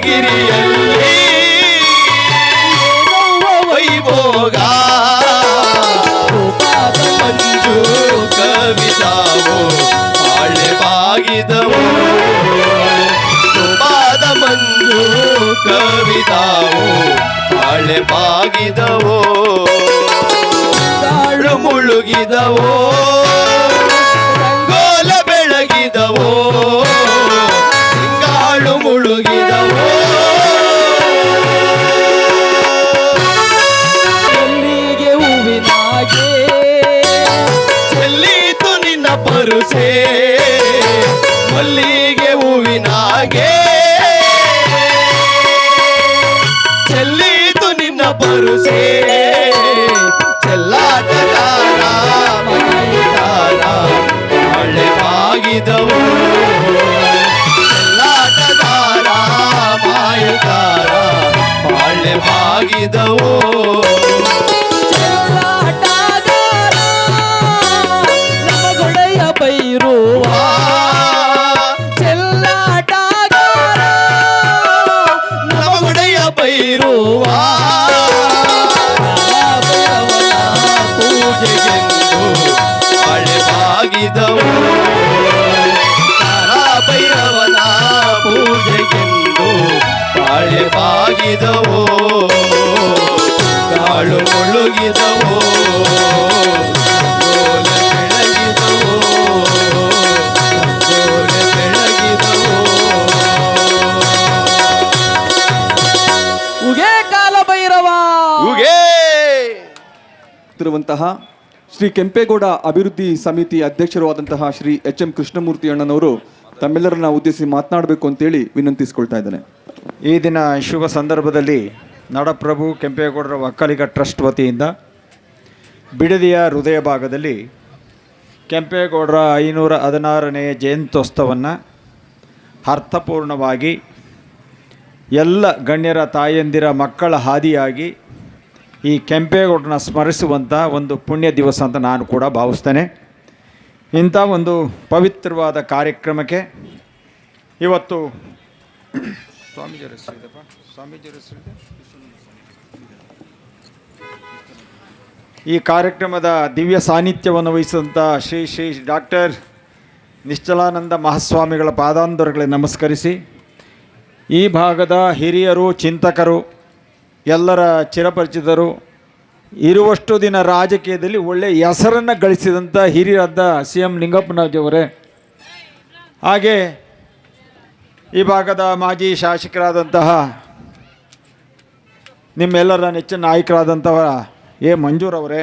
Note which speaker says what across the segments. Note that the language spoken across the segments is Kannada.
Speaker 1: ಗಿರಿಯಲ್ಲಿ ವೈಭೋಗ. ಮಂಜು ಕವಿತಾವು ಬಾಳೆ ಬಾಗಿದವು. ಪಾದ ಮಂಜು ಕವಿತಾವು ಬಾಳೆ ಬಾಗಿದವು. ತಾಳು ಮುಳುಗಿದವೋ. ರಂಗೋಲ ಬೆಳಗಿದವೋ. ತಿಂಗಾಳು ಮುಳುಗಿದವೋ ನಿನ್ನ
Speaker 2: ಇರುವಂತಹ ಶ್ರೀ ಕೆಂಪೇಗೌಡ ಅಭಿವೃದ್ಧಿ ಸಮಿತಿ ಅಧ್ಯಕ್ಷರು ಆದಂತಹ ಶ್ರೀ ಎಚ್ ಎಂ ಕೃಷ್ಣಮೂರ್ತಿ ಅಣ್ಣನವರು ತಮ್ಮೆಲ್ಲರನ್ನ ಉದ್ದೇಶಿಸಿ ಮಾತನಾಡಬೇಕು ಅಂತೇಳಿ ವಿನಂತಿಸಿಕೊಳ್ತಾ ಇದ್ದೇನೆ.
Speaker 3: ಈ ದಿನ ಶುಭ ಸಂದರ್ಭದಲ್ಲಿ ನಾಡಪ್ರಭು ಕೆಂಪೇಗೌಡರ ಒಕ್ಕಲಿಗ ಟ್ರಸ್ಟ್ ವತಿಯಿಂದ ಬಿಡದಿಯ ಹೃದಯ ಭಾಗದಲ್ಲಿ ಕೆಂಪೇಗೌಡರ ಐನೂರ ಹದಿನಾರನೇ ಜಯಂತ್ಯೋತ್ಸವವನ್ನು ಅರ್ಥಪೂರ್ಣವಾಗಿ ಎಲ್ಲ ಗಣ್ಯರ ತಾಯಂದಿರ ಮಕ್ಕಳ ಹಾದಿಯಾಗಿ ಈ ಕೆಂಪೇಗೌಡನ ಸ್ಮರಿಸುವಂಥ ಒಂದು ಪುಣ್ಯ ದಿವಸ ಅಂತ ನಾನು ಕೂಡ ಭಾವಿಸ್ತೇನೆ. ಇಂಥ ಒಂದು ಪವಿತ್ರವಾದ ಕಾರ್ಯಕ್ರಮಕ್ಕೆ ಇವತ್ತು ಸ್ವಾಮೀಜಿಯವರ ಹೆಸರಿದೆಪ್ಪ ಸ್ವಾಮೀಜಿಯವರ ಹೆಸರು ಈ ಕಾರ್ಯಕ್ರಮದ ದಿವ್ಯ ಸಾನ್ನಿಧ್ಯವನ್ನು ವಹಿಸಿದಂಥ ಶ್ರೀ ಶ್ರೀ ಡಾಕ್ಟರ್ ನಿಶ್ಚಲಾನಂದ ಮಹಾಸ್ವಾಮಿಗಳ ಪಾದಾಂಧರಗಳಿಗೆ ನಮಸ್ಕರಿಸಿ. ಈ ಭಾಗದ ಹಿರಿಯರು, ಚಿಂತಕರು ಎಲ್ಲರ ಚಿರಪರಿಚಿತರು, ಇರುವಷ್ಟು ದಿನ ರಾಜಕೀಯದಲ್ಲಿ ಒಳ್ಳೆಯ ಹೆಸರನ್ನು ಗಳಿಸಿದಂಥ ಹಿರಿಯರಾದ ಸಿ ಎಂ ಲಿಂಗಪ್ಪನವರೇ ಹಾಗೆ ಈ ಭಾಗದ ಮಾಜಿ ಶಾಸಕರಾದಂತಹ ನಿಮ್ಮೆಲ್ಲರ ನೆಚ್ಚಿನ ನಾಯಕರಾದಂತಹ ಎ ಮಂಜೂರವರೇ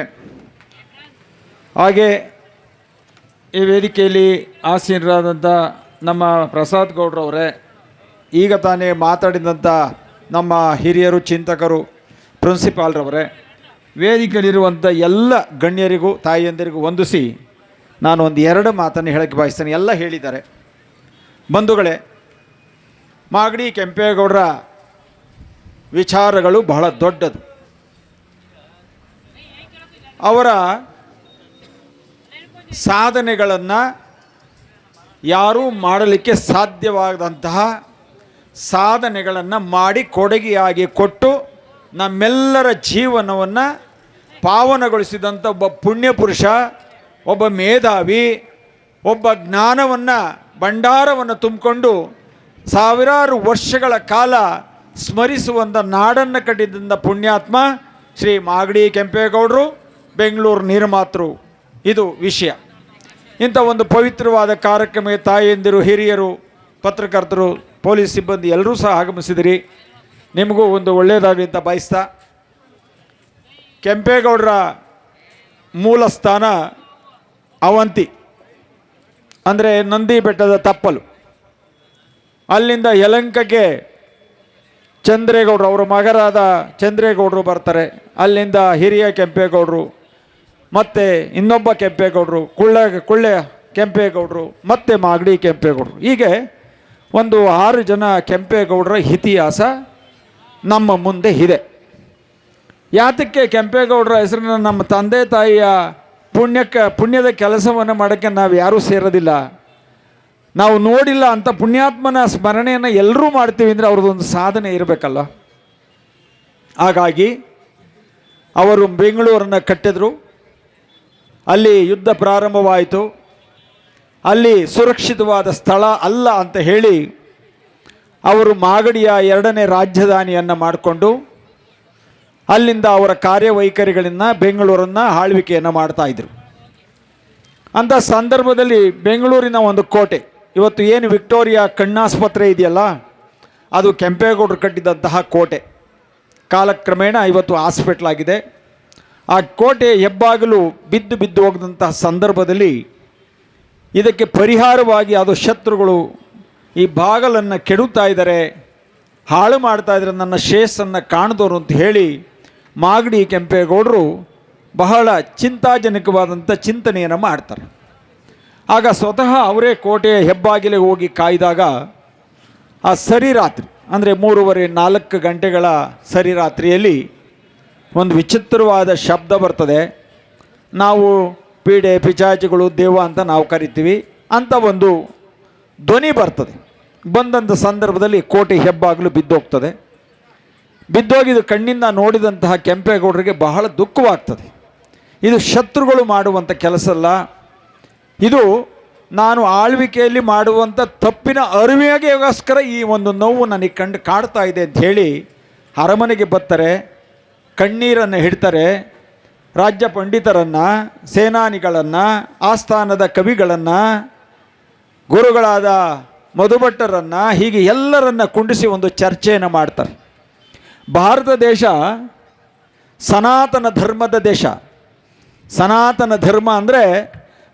Speaker 3: ಹಾಗೆ ಈ ವೇದಿಕೆಯಲ್ಲಿ ಆಸೀನರಾದಂಥ ನಮ್ಮ ಪ್ರಸಾದ್ ಗೌಡ್ರವರೇ, ಈಗ ತಾನೇ ಮಾತಾಡಿದಂಥ ನಮ್ಮ ಹಿರಿಯರು, ಚಿಂತಕರು ಪ್ರಿನ್ಸಿಪಾಲ್ರವರೇ ವೇದಿಕೆಯಲ್ಲಿರುವಂಥ ಎಲ್ಲ ಗಣ್ಯರಿಗೂ, ತಾಯಿಯಂದಿರಿಗೂ ವಂದಿಸಿ ನಾನು ಒಂದು ಎರಡು ಮಾತನ್ನು ಹೇಳಕ್ಕೆ ಬಯಸ್ತೇನೆ. ಎಲ್ಲ ಹೇಳಿದ್ದಾರೆ. ಬಂಧುಗಳೇ, ಮಾಗಡಿ ಕೆಂಪೇಗೌಡರ ವಿಚಾರಗಳು ಬಹಳ ದೊಡ್ಡದು. ಅವರ ಸಾಧನೆಗಳನ್ನು ಯಾರೂ ಮಾಡಲಿಕ್ಕೆ ಸಾಧ್ಯವಾಗದಂತಹ ಸಾಧನೆಗಳನ್ನು ಮಾಡಿ ಕೊಡುಗೆಯಾಗಿ ಕೊಟ್ಟು ನಮ್ಮೆಲ್ಲರ ಜೀವನವನ್ನು ಪಾವನಗೊಳಿಸಿದಂಥ ಒಬ್ಬ ಪುಣ್ಯಪುರುಷ ಒಬ್ಬ ಮೇಧಾವಿ, ಒಬ್ಬ ಜ್ಞಾನವನ್ನು ಭಂಡಾರವನ್ನು ತುಂಬಿಕೊಂಡು ಸಾವಿರಾರು ವರ್ಷಗಳ ಕಾಲ ಸ್ಮರಿಸುವಂಥ ನಾಡನ್ನು ಕಟ್ಟಿದಂಥ ಪುಣ್ಯಾತ್ಮ ಶ್ರೀ ಮಾಗಡಿ ಕೆಂಪೇಗೌಡರು, ಬೆಂಗಳೂರು ನಿರ್ಮಾತೃ. ಇದು ವಿಷಯ. ಇಂಥ ಒಂದು ಪವಿತ್ರವಾದ ಕಾರ್ಯಕ್ರಮಕ್ಕೆ ತಾಯಂದಿರು, ಹಿರಿಯರು, ಪತ್ರಕರ್ತರು ಪೊಲೀಸ್ ಸಿಬ್ಬಂದಿ ಎಲ್ಲರೂ ಸಹ ಆಗಮಿಸಿದಿರಿ. ನಿಮಗೂ ಒಂದು ಒಳ್ಳೆಯದಾಗಲಿ ಅಂತ ಬಯಸ್ತಾ. ಕೆಂಪೇಗೌಡರ ಮೂಲ ಸ್ಥಾನ ಅವಂತಿ. ಅಂದರೆ ನಂದಿ ಬೆಟ್ಟದ ತಪ್ಪಲು. ಅಲ್ಲಿಂದ ಯಲಂಕಕ್ಕೆ ಚಂದ್ರೇಗೌಡರು, ಅವರ ಮಗರಾದ ಚಂದ್ರೇಗೌಡರು ಬರ್ತಾರೆ. ಅಲ್ಲಿಂದ ಹಿರಿಯ ಕೆಂಪೇಗೌಡರು, ಮತ್ತು ಇನ್ನೊಬ್ಬ ಕೆಂಪೇಗೌಡರು, ಕುಳ್ಳ, ಕುಳ್ಳೆ ಕೆಂಪೇಗೌಡರು, ಮತ್ತು ಮಾಗಡಿ ಕೆಂಪೇಗೌಡರು. ಹೀಗೆ ಒಂದು ಆರು ಜನ ಕೆಂಪೇಗೌಡರ ಇತಿಹಾಸ ನಮ್ಮ ಮುಂದೆ ಇದೆ. ಯಾತಕ್ಕೆ ಕೆಂಪೇಗೌಡರ ಹೆಸರನ್ನ ನಮ್ಮ ತಂದೆ ತಾಯಿಯ ಪುಣ್ಯಕ್ಕೆ, ಪುಣ್ಯದ ಕೆಲಸವನ್ನು ಮಾಡೋಕ್ಕೆ ನಾವು ಯಾರೂ ಸೇರೋದಿಲ್ಲ. ನಾವು ನೋಡಿಲ್ಲ ಅಂತ ಪುಣ್ಯಾತ್ಮನ ಸ್ಮರಣೆಯನ್ನು ಎಲ್ಲರೂ ಮಾಡ್ತೀವಿ ಅಂದರೆ ಅವ್ರದ್ದೊಂದು ಸಾಧನೆ ಇರಬೇಕಲ್ಲ. ಹಾಗಾಗಿ ಅವರು ಬೆಂಗಳೂರನ್ನು ಕಟ್ಟಿದ್ರು. ಅಲ್ಲಿ ಯುದ್ಧ ಪ್ರಾರಂಭವಾಯಿತು. ಅಲ್ಲಿ ಸುರಕ್ಷಿತವಾದ ಸ್ಥಳ ಅಲ್ಲ ಅಂತ ಹೇಳಿ ಅವರು ಮಾಗಡಿಯ ಎರಡನೇ ರಾಜಧಾನಿಯನ್ನು ಮಾಡಿಕೊಂಡು ಅಲ್ಲಿಂದ ಅವರ ಕಾರ್ಯವೈಖರಿಗಳನ್ನು, ಬೆಂಗಳೂರನ್ನು ಆಳ್ವಿಕೆಯನ್ನು ಮಾಡ್ತಾ ಇದ್ರು. ಅಂಥ ಸಂದರ್ಭದಲ್ಲಿ ಬೆಂಗಳೂರಿನ ಒಂದು ಕೋಟೆ, ಇವತ್ತು ಏನು ವಿಕ್ಟೋರಿಯಾ ಕಣ್ಣಾಸ್ಪತ್ರೆ ಇದೆಯಲ್ಲ, ಅದು ಕೆಂಪೇಗೌಡರು ಕಟ್ಟಿದಂತಹ ಕೋಟೆ. ಕಾಲಕ್ರಮೇಣ ಇವತ್ತು ಹಾಸ್ಪಿಟ್ಲ್ ಆಗಿದೆ. ಆ ಕೋಟೆ ಹೆಬ್ಬಾಗಲು ಬಿದ್ದು ಬಿದ್ದು ಹೋಗದಂತಹ ಸಂದರ್ಭದಲ್ಲಿ ಇದಕ್ಕೆ ಪರಿಹಾರವಾಗಿ ಅದು ಶತ್ರುಗಳು ಈ ಬಾಗಲನ್ನು ಕೆಡುತ್ತಾ ಇದ್ದಾರೆ, ಹಾಳು ಮಾಡ್ತಾ ಇದ್ದರೆ, ನನ್ನ ಶೇಷನ್ನು ಕಾಣದವರು ಅಂತ ಹೇಳಿ ಮಾಗಡಿ ಕೆಂಪೇಗೌಡರು ಬಹಳ ಚಿಂತಾಜನಕವಾದಂಥ ಚಿಂತನೆಯನ್ನು ಮಾಡ್ತಾರೆ. ಆಗ ಸ್ವತಃ ಅವರೇ ಕೋಟೆಯ ಹೆಬ್ಬಾಗಿಲಿಗೆ ಹೋಗಿ ಕಾಯ್ದಾಗ ಆ ಸರಿರಾತ್ರಿ, ಅಂದರೆ ಮೂರುವರೆ ನಾಲ್ಕು ಗಂಟೆಗಳ ಸರಿರಾತ್ರಿಯಲ್ಲಿ ಒಂದು ವಿಚಿತ್ರವಾದ ಶಬ್ದ ಬರ್ತದೆ. ನಾವು ಪೀಡೆ ಪಿಚಾಚಿಗಳು ದೇವ ಅಂತ ನಾವು ಕರಿತೀವಿ. ಅಂತ ಒಂದು ಧ್ವನಿ ಬರ್ತದೆ. ಬಂದಂಥ ಸಂದರ್ಭದಲ್ಲಿ ಕೋಟೆ ಹೆಬ್ಬಾಗಲು ಬಿದ್ದೋಗ್ತದೆ. ಬಿದ್ದೋಗಿದ್ದು ಕಣ್ಣಿಂದ ನೋಡಿದಂತಹ ಕೆಂಪೇಗೌಡರಿಗೆ ಬಹಳ ದುಃಖವಾಗ್ತದೆ. ಇದು ಶತ್ರುಗಳು ಮಾಡುವಂಥ ಕೆಲಸ ಅಲ್ಲ ಇದು ನಾನು ಆಳ್ವಿಕೆಯಲ್ಲಿ ಮಾಡುವಂಥ ತಪ್ಪಿನ ಅರಿವಿಗೆಗೋಸ್ಕರ ಈ ಒಂದು ನೋವು ನನಗೆ ಕಂಡು ಕಾಡ್ತಾ ಇದೆ ಅಂತ ಹೇಳಿ ಅರಮನೆಗೆ ಬರ್ತಾರೆ. ಕಣ್ಣೀರನ್ನು ಹಿಡ್ತಾರೆ. ರಾಜ್ಯ ಪಂಡಿತರನ್ನು, ಸೇನಾನಿಗಳನ್ನು, ಆಸ್ಥಾನದ ಕವಿಗಳನ್ನು, ಗುರುಗಳಾದ ಮಧುಭಟ್ಟರನ್ನು, ಹೀಗೆ ಎಲ್ಲರನ್ನು ಕುಂಡಿಸಿ ಒಂದು ಚರ್ಚೆಯನ್ನು ಮಾಡ್ತಾರೆ. ಭಾರತ ದೇಶ ಸನಾತನ ಧರ್ಮದ ದೇಶ. ಸನಾತನ ಧರ್ಮ ಅಂದರೆ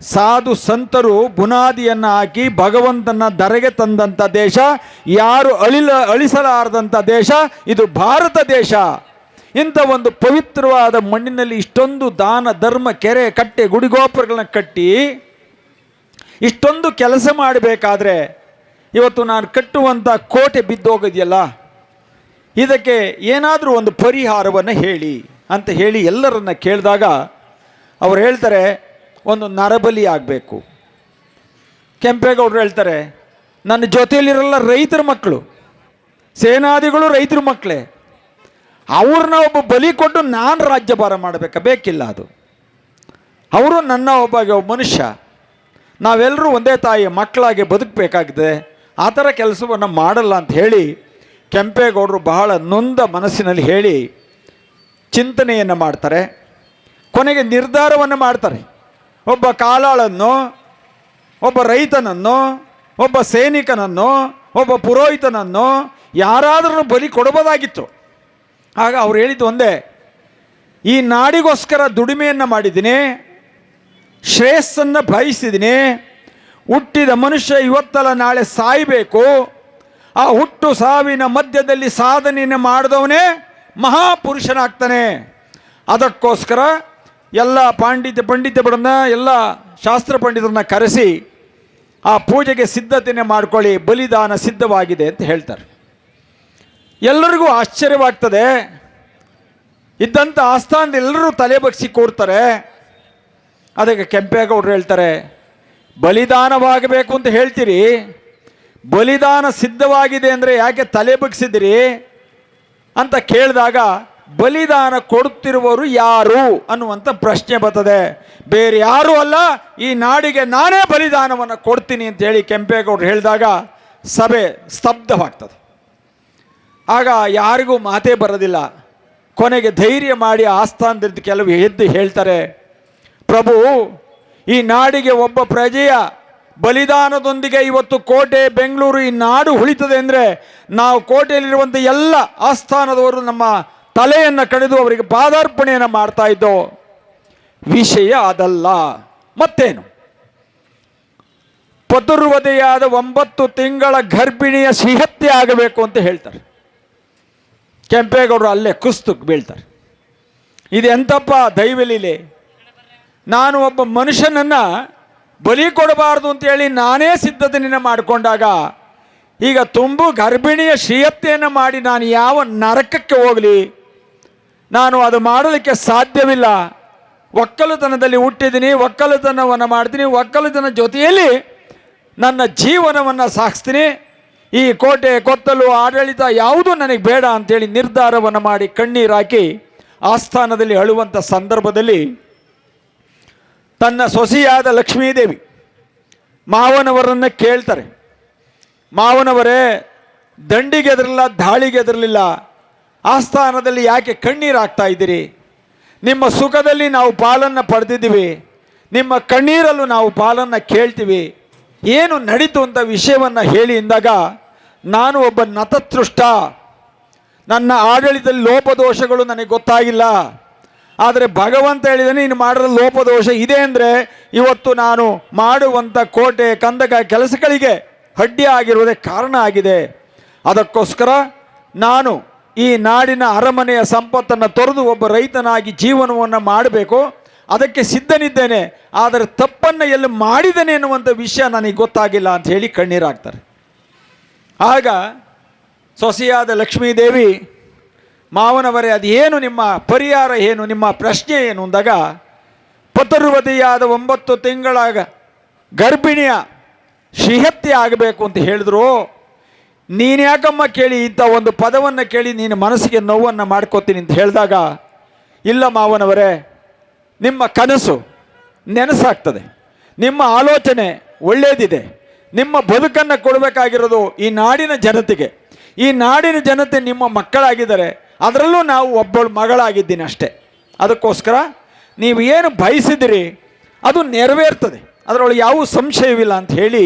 Speaker 3: ಸಾಧು ಸಂತರು ಬುನಾದಿಯನ್ನು ಹಾಕಿ ಭಗವಂತನ ದರೆಗೆ ತಂದಂಥ ದೇಶ, ಯಾರು ಅಳಿಲ ಅಳಿಸಲಾರದಂಥ ದೇಶ, ಇದು ಭಾರತ ದೇಶ. ಇಂಥ ಒಂದು ಪವಿತ್ರವಾದ ಮಣ್ಣಿನಲ್ಲಿ ಇಷ್ಟೊಂದು ದಾನ, ಧರ್ಮ, ಕೆರೆ, ಕಟ್ಟೆ ಗುಡಿಗೋಪುರಗಳನ್ನ ಕಟ್ಟಿ ಇಷ್ಟೊಂದು ಕೆಲಸ ಮಾಡಬೇಕಾದ್ರೆ ಇವತ್ತು ನಾನು ಕಟ್ಟುವಂಥ ಕೋಟೆ ಬಿದ್ದೋಗಿದೆಯಲ್ಲ, ಇದಕ್ಕೆ ಏನಾದರೂ ಒಂದು ಪರಿಹಾರವನ್ನು ಹೇಳಿ ಅಂತ ಹೇಳಿ ಎಲ್ಲರನ್ನ ಕೇಳಿದಾಗ ಅವ್ರು ಹೇಳ್ತಾರೆ, ಒಂದು ನರಬಲಿ ಆಗಬೇಕು. ಕೆಂಪೇಗೌಡರು ಹೇಳ್ತಾರೆ, ನನ್ನ ಜೊತೆಯಲ್ಲಿರಲ್ಲ ರೈತರ ಮಕ್ಕಳು, ಸೇನಾದಿಗಳು ರೈತರ ಮಕ್ಕಳೇ ಅವ್ರನ್ನ ಒಬ್ಬ ಬಲಿ ಕೊಟ್ಟು ನಾನು ರಾಜ್ಯಭಾರ ಮಾಡಬೇಕಾ? ಬೇಕಿಲ್ಲ ಅದು. ಅವರು ನನ್ನ ಒಬ್ಬ ಮನುಷ್ಯ. ನಾವೆಲ್ಲರೂ ಒಂದೇ ತಾಯಿಯ ಮಕ್ಕಳಾಗಿ ಬದುಕಬೇಕಾಗಿದೆ. ಆ ಥರ ಕೆಲಸವನ್ನು ಮಾಡಲ್ಲ ಅಂತ ಹೇಳಿ ಕೆಂಪೇಗೌಡರು ಬಹಳ ನೊಂದ ಮನಸ್ಸಿನಲ್ಲಿ ಹೇಳಿ ಚಿಂತನೆಯನ್ನು ಮಾಡ್ತಾರೆ. ಕೊನೆಗೆ ನಿರ್ಧಾರವನ್ನು ಮಾಡ್ತಾರೆ. ಒಬ್ಬ ಕಾಲಾಳನ್ನು, ಒಬ್ಬ ರೈತನನ್ನು, ಒಬ್ಬ ಸೈನಿಕನನ್ನು, ಒಬ್ಬ ಪುರೋಹಿತನನ್ನು ಯಾರಾದರೂ ಬಲಿ ಕೊಡಬಹುದಾಗಿತ್ತು ಆಗ ಅವ್ರು ಹೇಳಿದ್ದು ಒಂದೇ, ಈ ನಾಡಿಗೋಸ್ಕರ ದುಡಿಮೆಯನ್ನು ಮಾಡಿದ್ದೀನಿ, ಶ್ರೇಯಸ್ಸನ್ನು ಬಯಸಿದ್ದೀನಿ ಹುಟ್ಟಿದ ಮನುಷ್ಯ ಇವತ್ತಲ್ಲ ನಾಳೆ ಸಾಯಬೇಕು, ಆ ಹುಟ್ಟು ಸಾವಿನ ಮಧ್ಯದಲ್ಲಿ ಸಾಧನೆಯನ್ನು ಮಾಡಿದವನೇ ಮಹಾಪುರುಷನಾಗ್ತಾನೆ. ಅದಕ್ಕೋಸ್ಕರ ಎಲ್ಲ ಪಾಂಡಿತ್ಯ ಪಂಡಿತಗಳನ್ನ ಎಲ್ಲ ಶಾಸ್ತ್ರ ಪಂಡಿತರನ್ನ ಕರೆಸಿ ಆ ಪೂಜೆಗೆ ಸಿದ್ಧತೆಯನ್ನು ಮಾಡ್ಕೊಳ್ಳಿ, ಬಲಿದಾನ ಸಿದ್ಧವಾಗಿದೆ ಅಂತ ಹೇಳ್ತಾರೆ. ಎಲ್ಲರಿಗೂ ಆಶ್ಚರ್ಯವಾಗ್ತದೆ. ಇದ್ದಂಥ ಆಸ್ಥಾನದ ಎಲ್ಲರೂ ತಲೆ ಬಗ್ಸಿ ಕೂರ್ತಾರೆ. ಅದಕ್ಕೆ ಕೆಂಪೇಗೌಡರು ಹೇಳ್ತಾರೆ, ಬಲಿದಾನವಾಗಬೇಕು ಅಂತ ಹೇಳ್ತೀರಿ. ಬಲಿದಾನ ಸಿದ್ಧವಾಗಿದೆ ಅಂದರೆ ಯಾಕೆ ತಲೆ ಬಗ್ಸಿದಿರಿ ಅಂತ ಕೇಳಿದಾಗ, ಬಲಿದಾನ ಕೊಡುತ್ತಿರುವವರು ಯಾರು? ಅನ್ನುವಂಥ ಪ್ರಶ್ನೆ ಬರ್ತದೆ. ಬೇರೆ ಯಾರೂ ಅಲ್ಲ, ಈ ನಾಡಿಗೆ ನಾನೇ ಬಲಿದಾನವನ್ನು ಕೊಡ್ತೀನಿ ಅಂತ ಹೇಳಿ ಕೆಂಪೇಗೌಡರು ಹೇಳಿದಾಗ ಸಭೆ ಸ್ತಬ್ಧವಾಗ್ತದೆ. ಆಗ ಯಾರಿಗೂ ಮಾತೇ ಬರೋದಿಲ್ಲ. ಕೊನೆಗೆ ಧೈರ್ಯ ಮಾಡಿ ಆಸ್ಥಾನದಿಂದ ಕೆಲವು ಎದ್ದು ಹೇಳ್ತಾರೆ, ಪ್ರಭು, ಈ ನಾಡಿಗೆ ಒಬ್ಬ ಪ್ರಜೆಯ ಬಲಿದಾನದೊಂದಿಗೆ ಇವತ್ತು ಕೋಟೆ ಬೆಂಗಳೂರು ಈ ನಾಡು ಉಳಿತದೆ ಅಂದರೆ ನಾವು ಕೋಟೆಯಲ್ಲಿರುವಂಥ ಎಲ್ಲ ಆಸ್ಥಾನದವರು ನಮ್ಮ ತಲೆಯನ್ನು ಕಡಿದು ಅವರಿಗೆ ಪಾದಾರ್ಪಣೆಯನ್ನು ಮಾಡ್ತಾ ಇದ್ದೋ ವಿಷಯ ಅದಲ್ಲ. ಮತ್ತೇನು? ಪದುರ್ವದೆಯಾದ ಒಂಬತ್ತು ತಿಂಗಳ ಗರ್ಭಿಣಿಯ ಸಿಹತ್ಯೆ ಆಗಬೇಕು ಅಂತ ಹೇಳ್ತಾರೆ. ಕೆಂಪೇಗೌಡರು ಅಲ್ಲೇ ಕುಸ್ತು ಬೀಳ್ತಾರೆ. ಇದು ಎಂತಪ್ಪ ದೈವಲೀಲೆ ನಾನು ಒಬ್ಬ ಮನುಷ್ಯನನ್ನು ಬಲಿ ಕೊಡಬಾರ್ದು ಅಂತೇಳಿ ನಾನೇ ಸಿದ್ಧತೆಯನ್ನು ಮಾಡಿಕೊಂಡಾಗ ಈಗ ತುಂಬು ಗರ್ಭಿಣಿಯ ಶ್ರೀಯತ್ತೆಯನ್ನು ಮಾಡಿ ನಾನು ಯಾವ ನರಕಕ್ಕೆ ಹೋಗಲಿ? ನಾನು ಅದು ಮಾಡಲಿಕ್ಕೆ ಸಾಧ್ಯವಿಲ್ಲ. ಒಕ್ಕಲುತನದಲ್ಲಿ ಹುಟ್ಟಿದ್ದೀನಿ, ಒಕ್ಕಲುತನವನ್ನು ಮಾಡ್ತೀನಿ, ಒಕ್ಕಲುತನ ಜೊತೆಯಲ್ಲಿ ನನ್ನ ಜೀವನವನ್ನು ಸಾಗಿಸ್ತೀನಿ. ಈ ಕೋಟೆ ಕೊತ್ತಲು ಆಡಳಿತ ಯಾವುದು ನನಗೆ ಬೇಡ ಅಂತೇಳಿ ನಿರ್ಧಾರವನ್ನು ಮಾಡಿ ಕಣ್ಣೀರು ಹಾಕಿ ಆಸ್ಥಾನದಲ್ಲಿ ಅಳುವಂಥ ಸಂದರ್ಭದಲ್ಲಿ ತನ್ನ ಸೊಸೆಯಾದ ಲಕ್ಷ್ಮೀದೇವಿ ಮಾವನವರನ್ನು ಕೇಳ್ತಾರೆ. ಮಾವನವರೇ, ದಂಡಿಗೆ ಎದರಲಿಲ್ಲ ದಾಳಿಗೆ ಎದರಲಿಲ್ಲ ಆಸ್ಥಾನದಲ್ಲಿ ಯಾಕೆ ಕಣ್ಣೀರು ಹಾಕ್ತಾ ಇದ್ದೀರಿ? ನಿಮ್ಮ ಸುಖದಲ್ಲಿ ನಾವು ಪಾಲನ್ನು ಪಡೆದಿದ್ದೀವಿ, ನಿಮ್ಮ ಕಣ್ಣೀರಲ್ಲೂ ನಾವು ಪಾಲನ್ನು ಕೇಳ್ತೀವಿ. ಏನು ನಡೀತು ಅಂತ ವಿಷಯವನ್ನು ಹೇಳಿ ಎಂದಾಗ ನಾನು ಒಬ್ಬ ನತತೃಷ್ಟ. ನನ್ನ ಆಡಳಿತದಲ್ಲಿ ಲೋಪದೋಷಗಳು ನನಗೆ ಗೊತ್ತಾಗಿಲ್ಲ. ಆದರೆ ಭಗವಂತ ಹೇಳಿದರೆ ನೀನು ಮಾಡಿರೋ ಲೋಪದೋಷ ಇದೆ ಅಂದರೆ ಇವತ್ತು ನಾನು ಮಾಡುವಂಥ ಕೋಟೆ, ಕಂದಕ ಕೆಲಸಗಳಿಗೆ ಅಡ್ಡಿ ಆಗಿರುವುದೇ ಕಾರಣ ಆಗಿದೆ. ಅದಕ್ಕೋಸ್ಕರ ನಾನು ಈ ನಾಡಿನ ಅರಮನೆಯ ಸಂಪತ್ತನ್ನು ತೊರೆದು ಒಬ್ಬ ರೈತನಾಗಿ ಜೀವನವನ್ನು ಮಾಡಬೇಕು. ಅದಕ್ಕೆ ಸಿದ್ಧನಿದ್ದೇನೆ. ಆದರೆ ತಪ್ಪನ್ನು ಎಲ್ಲಿ ಮಾಡಿದ್ದೇನೆ ಎನ್ನುವಂಥ ವಿಷಯ ನನಗೆ ಗೊತ್ತಾಗಿಲ್ಲ ಅಂತ ಹೇಳಿ ಕಣ್ಣೀರಾಗ್ತಾರೆ. ಆಗ ಸೊಸೆಯಾದ ಲಕ್ಷ್ಮೀದೇವಿ, ಮಾವನವರೇ, ಅದೇನು ನಿಮ್ಮ ಪರಿಹಾರ ಏನು, ನಿಮ್ಮ ಪ್ರಶ್ನೆ ಏನು ಅಂದಾಗ, ಪತರ್ವತಿಯಾದ ಒಂಬತ್ತು ತಿಂಗಳಾಗ ಗರ್ಭಿಣಿಯ ಶಿಹತ್ತಿ ಆಗಬೇಕು ಅಂತ ಹೇಳಿದ್ರು. ನೀನು ಯಾಕಮ್ಮ ಕೇಳಿ ಇಂಥ ಒಂದು ಪದವನ್ನು ಕೇಳಿ ನೀನು ಮನಸ್ಸಿಗೆ ನೋವನ್ನು ಮಾಡ್ಕೋತೀನಿ ಅಂತ ಹೇಳಿದಾಗ, ಇಲ್ಲ ಮಾವನವರೇ, ನಿಮ್ಮ ಕನಸು ನೆನಸಾಗ್ತದೆ. ನಿಮ್ಮ ಆಲೋಚನೆ ಒಳ್ಳೆಯದಿದೆ ನಿಮ್ಮ ಬದುಕನ್ನು ಕೊಡಬೇಕಾಗಿರೋದು ಈ ನಾಡಿನ ಜನತೆಗೆ. ಈ ನಾಡಿನ ಜನತೆ ನಿಮ್ಮ ಮಕ್ಕಳಾಗಿದ್ದಾರೆ. ಅದರಲ್ಲೂ ನಾವು ಒಬ್ಬಳು ಮಗಳಾಗಿದ್ದೀನಿ ಅಷ್ಟೇ. ಅದಕ್ಕೋಸ್ಕರ ನೀವು ಏನು ಬಯಸಿದಿರಿ, ಅದು ನೆರವೇರ್ತದೆ. ಅದರೊಳಗೆ ಯಾವ ಸಂಶಯವಿಲ್ಲ ಅಂತ ಹೇಳಿ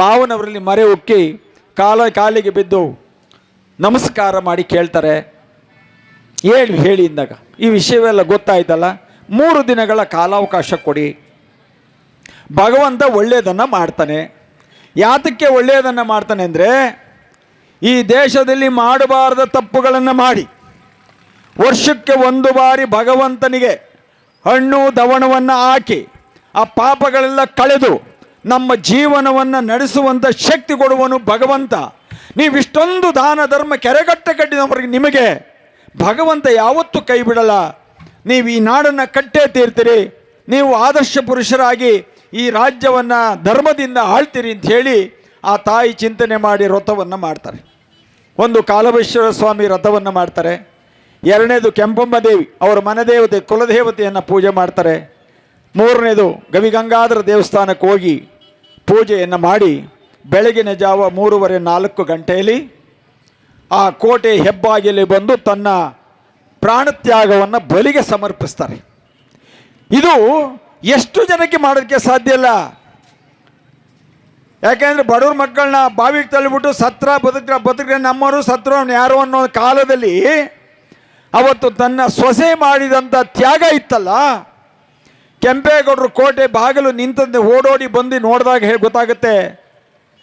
Speaker 3: ಮಾವನವರಲ್ಲಿ ಮರೆ ಉಕ್ಕಿ ಕಾಲ ಕಾಲಿಗೆ ಬಿದ್ದು ನಮಸ್ಕಾರ ಮಾಡಿ ಕೇಳ್ತಾರೆ. ಹೇಳಿ ಹೇಳಿ ಇಂದಾಗ ಈ ವಿಷಯವೆಲ್ಲ ಗೊತ್ತಾಯ್ತಲ್ಲ? ಮೂರು ದಿನಗಳ ಕಾಲಾವಕಾಶ ಕೊಡಿ. ಭಗವಂತ ಒಳ್ಳೆಯದನ್ನು ಮಾಡ್ತಾನೆ. ಯಾತಕ್ಕೆ ಒಳ್ಳೆಯದನ್ನು ಮಾಡ್ತಾನೆ ಅಂದರೆ ಈ ದೇಶದಲ್ಲಿ ಮಾಡಬಾರದ ತಪ್ಪುಗಳನ್ನು ಮಾಡಿ. ವರ್ಷಕ್ಕೆ ಒಂದು ಬಾರಿ ಭಗವಂತನಿಗೆ ಹಣ್ಣು ದವಣವನ್ನು ಹಾಕಿ ಆ ಪಾಪಗಳೆಲ್ಲ ಕಳೆದು ನಮ್ಮ ಜೀವನವನ್ನು ನಡೆಸುವಂಥ ಶಕ್ತಿ ಕೊಡುವನು ಭಗವಂತ. ನೀವಿಷ್ಟೊಂದು ದಾನ ಧರ್ಮ ಕೆರೆಗಟ್ಟ ಕಟ್ಟಿದವರಿಗೆ ನಿಮಗೆ ಭಗವಂತ ಯಾವತ್ತೂ ಕೈ ಬಿಡಲ್ಲ. ನೀವು ಈ ನಾಡನ್ನು ಕಟ್ಟೇ ತೀರ್ತೀರಿ. ನೀವು ಆದರ್ಶ ಪುರುಷರಾಗಿ ಈ ರಾಜ್ಯವನ್ನು ಧರ್ಮದಿಂದ ಆಳ್ತೀರಿ ಅಂತ ಹೇಳಿ ಆ ತಾಯಿ ಚಿಂತನೆ ಮಾಡಿ ವ್ರತವನ್ನು ಮಾಡ್ತಾರೆ. ಒಂದು ಕಾಲಭೈಶ್ವರ ಸ್ವಾಮಿ ವ್ರತವನ್ನು ಮಾಡ್ತಾರೆ. ಎರಡನೇದು ಕೆಂಪಮ್ಮ ದೇವಿ, ಅವರ ಮನದೇವತೆ ಕುಲದೇವತೆಯನ್ನು ಪೂಜೆ ಮಾಡ್ತಾರೆ. ಮೂರನೇದು ಗವಿಗಂಗಾಧರ ದೇವಸ್ಥಾನಕ್ಕೆ ಹೋಗಿ ಪೂಜೆಯನ್ನು ಮಾಡಿ ಬೆಳಗಿನ ಜಾವ ಮೂರುವರೆ ನಾಲ್ಕು ಗಂಟೆಯಲ್ಲಿ ಆ ಕೋಟೆ ಹೆಬ್ಬಾಗಿಲಿ ಬಂದು ತನ್ನ ಪ್ರಾಣತ್ಯಾಗವನ್ನು ಬಲಿಗೆ ಸಮರ್ಪಿಸ್ತಾರೆ. ಇದು ಎಷ್ಟು ಜನಕ್ಕೆ ಮಾಡೋದಕ್ಕೆ ಸಾಧ್ಯ ಇಲ್ಲ? ಯಾಕೆಂದ್ರೆ ಬಡವ್ರ ಮಕ್ಕಳನ್ನ ಬಾವಿಗೆ ತಳ್ಳಿಬಿಟ್ಟು ಸತ್ರ ಬದುಕ್ರ, ಬದುಕ್ರೆ ನಮ್ಮವರು ಸತ್ರ ಯಾರು ಅನ್ನೋ ಕಾಲದಲ್ಲಿ ಅವತ್ತು ತನ್ನ ಸೊಸೆ ಮಾಡಿದಂಥ ತ್ಯಾಗ ಇತ್ತಲ್ಲ? ಕೆಂಪೇಗೌಡರು ಕೋಟೆ ಬಾಗಿಲು ನಿಂತಂತೆ ಓಡೋಡಿ ಬಂದು ನೋಡಿದಾಗ ಹೇಳಿ ಗೊತ್ತಾಗುತ್ತೆ?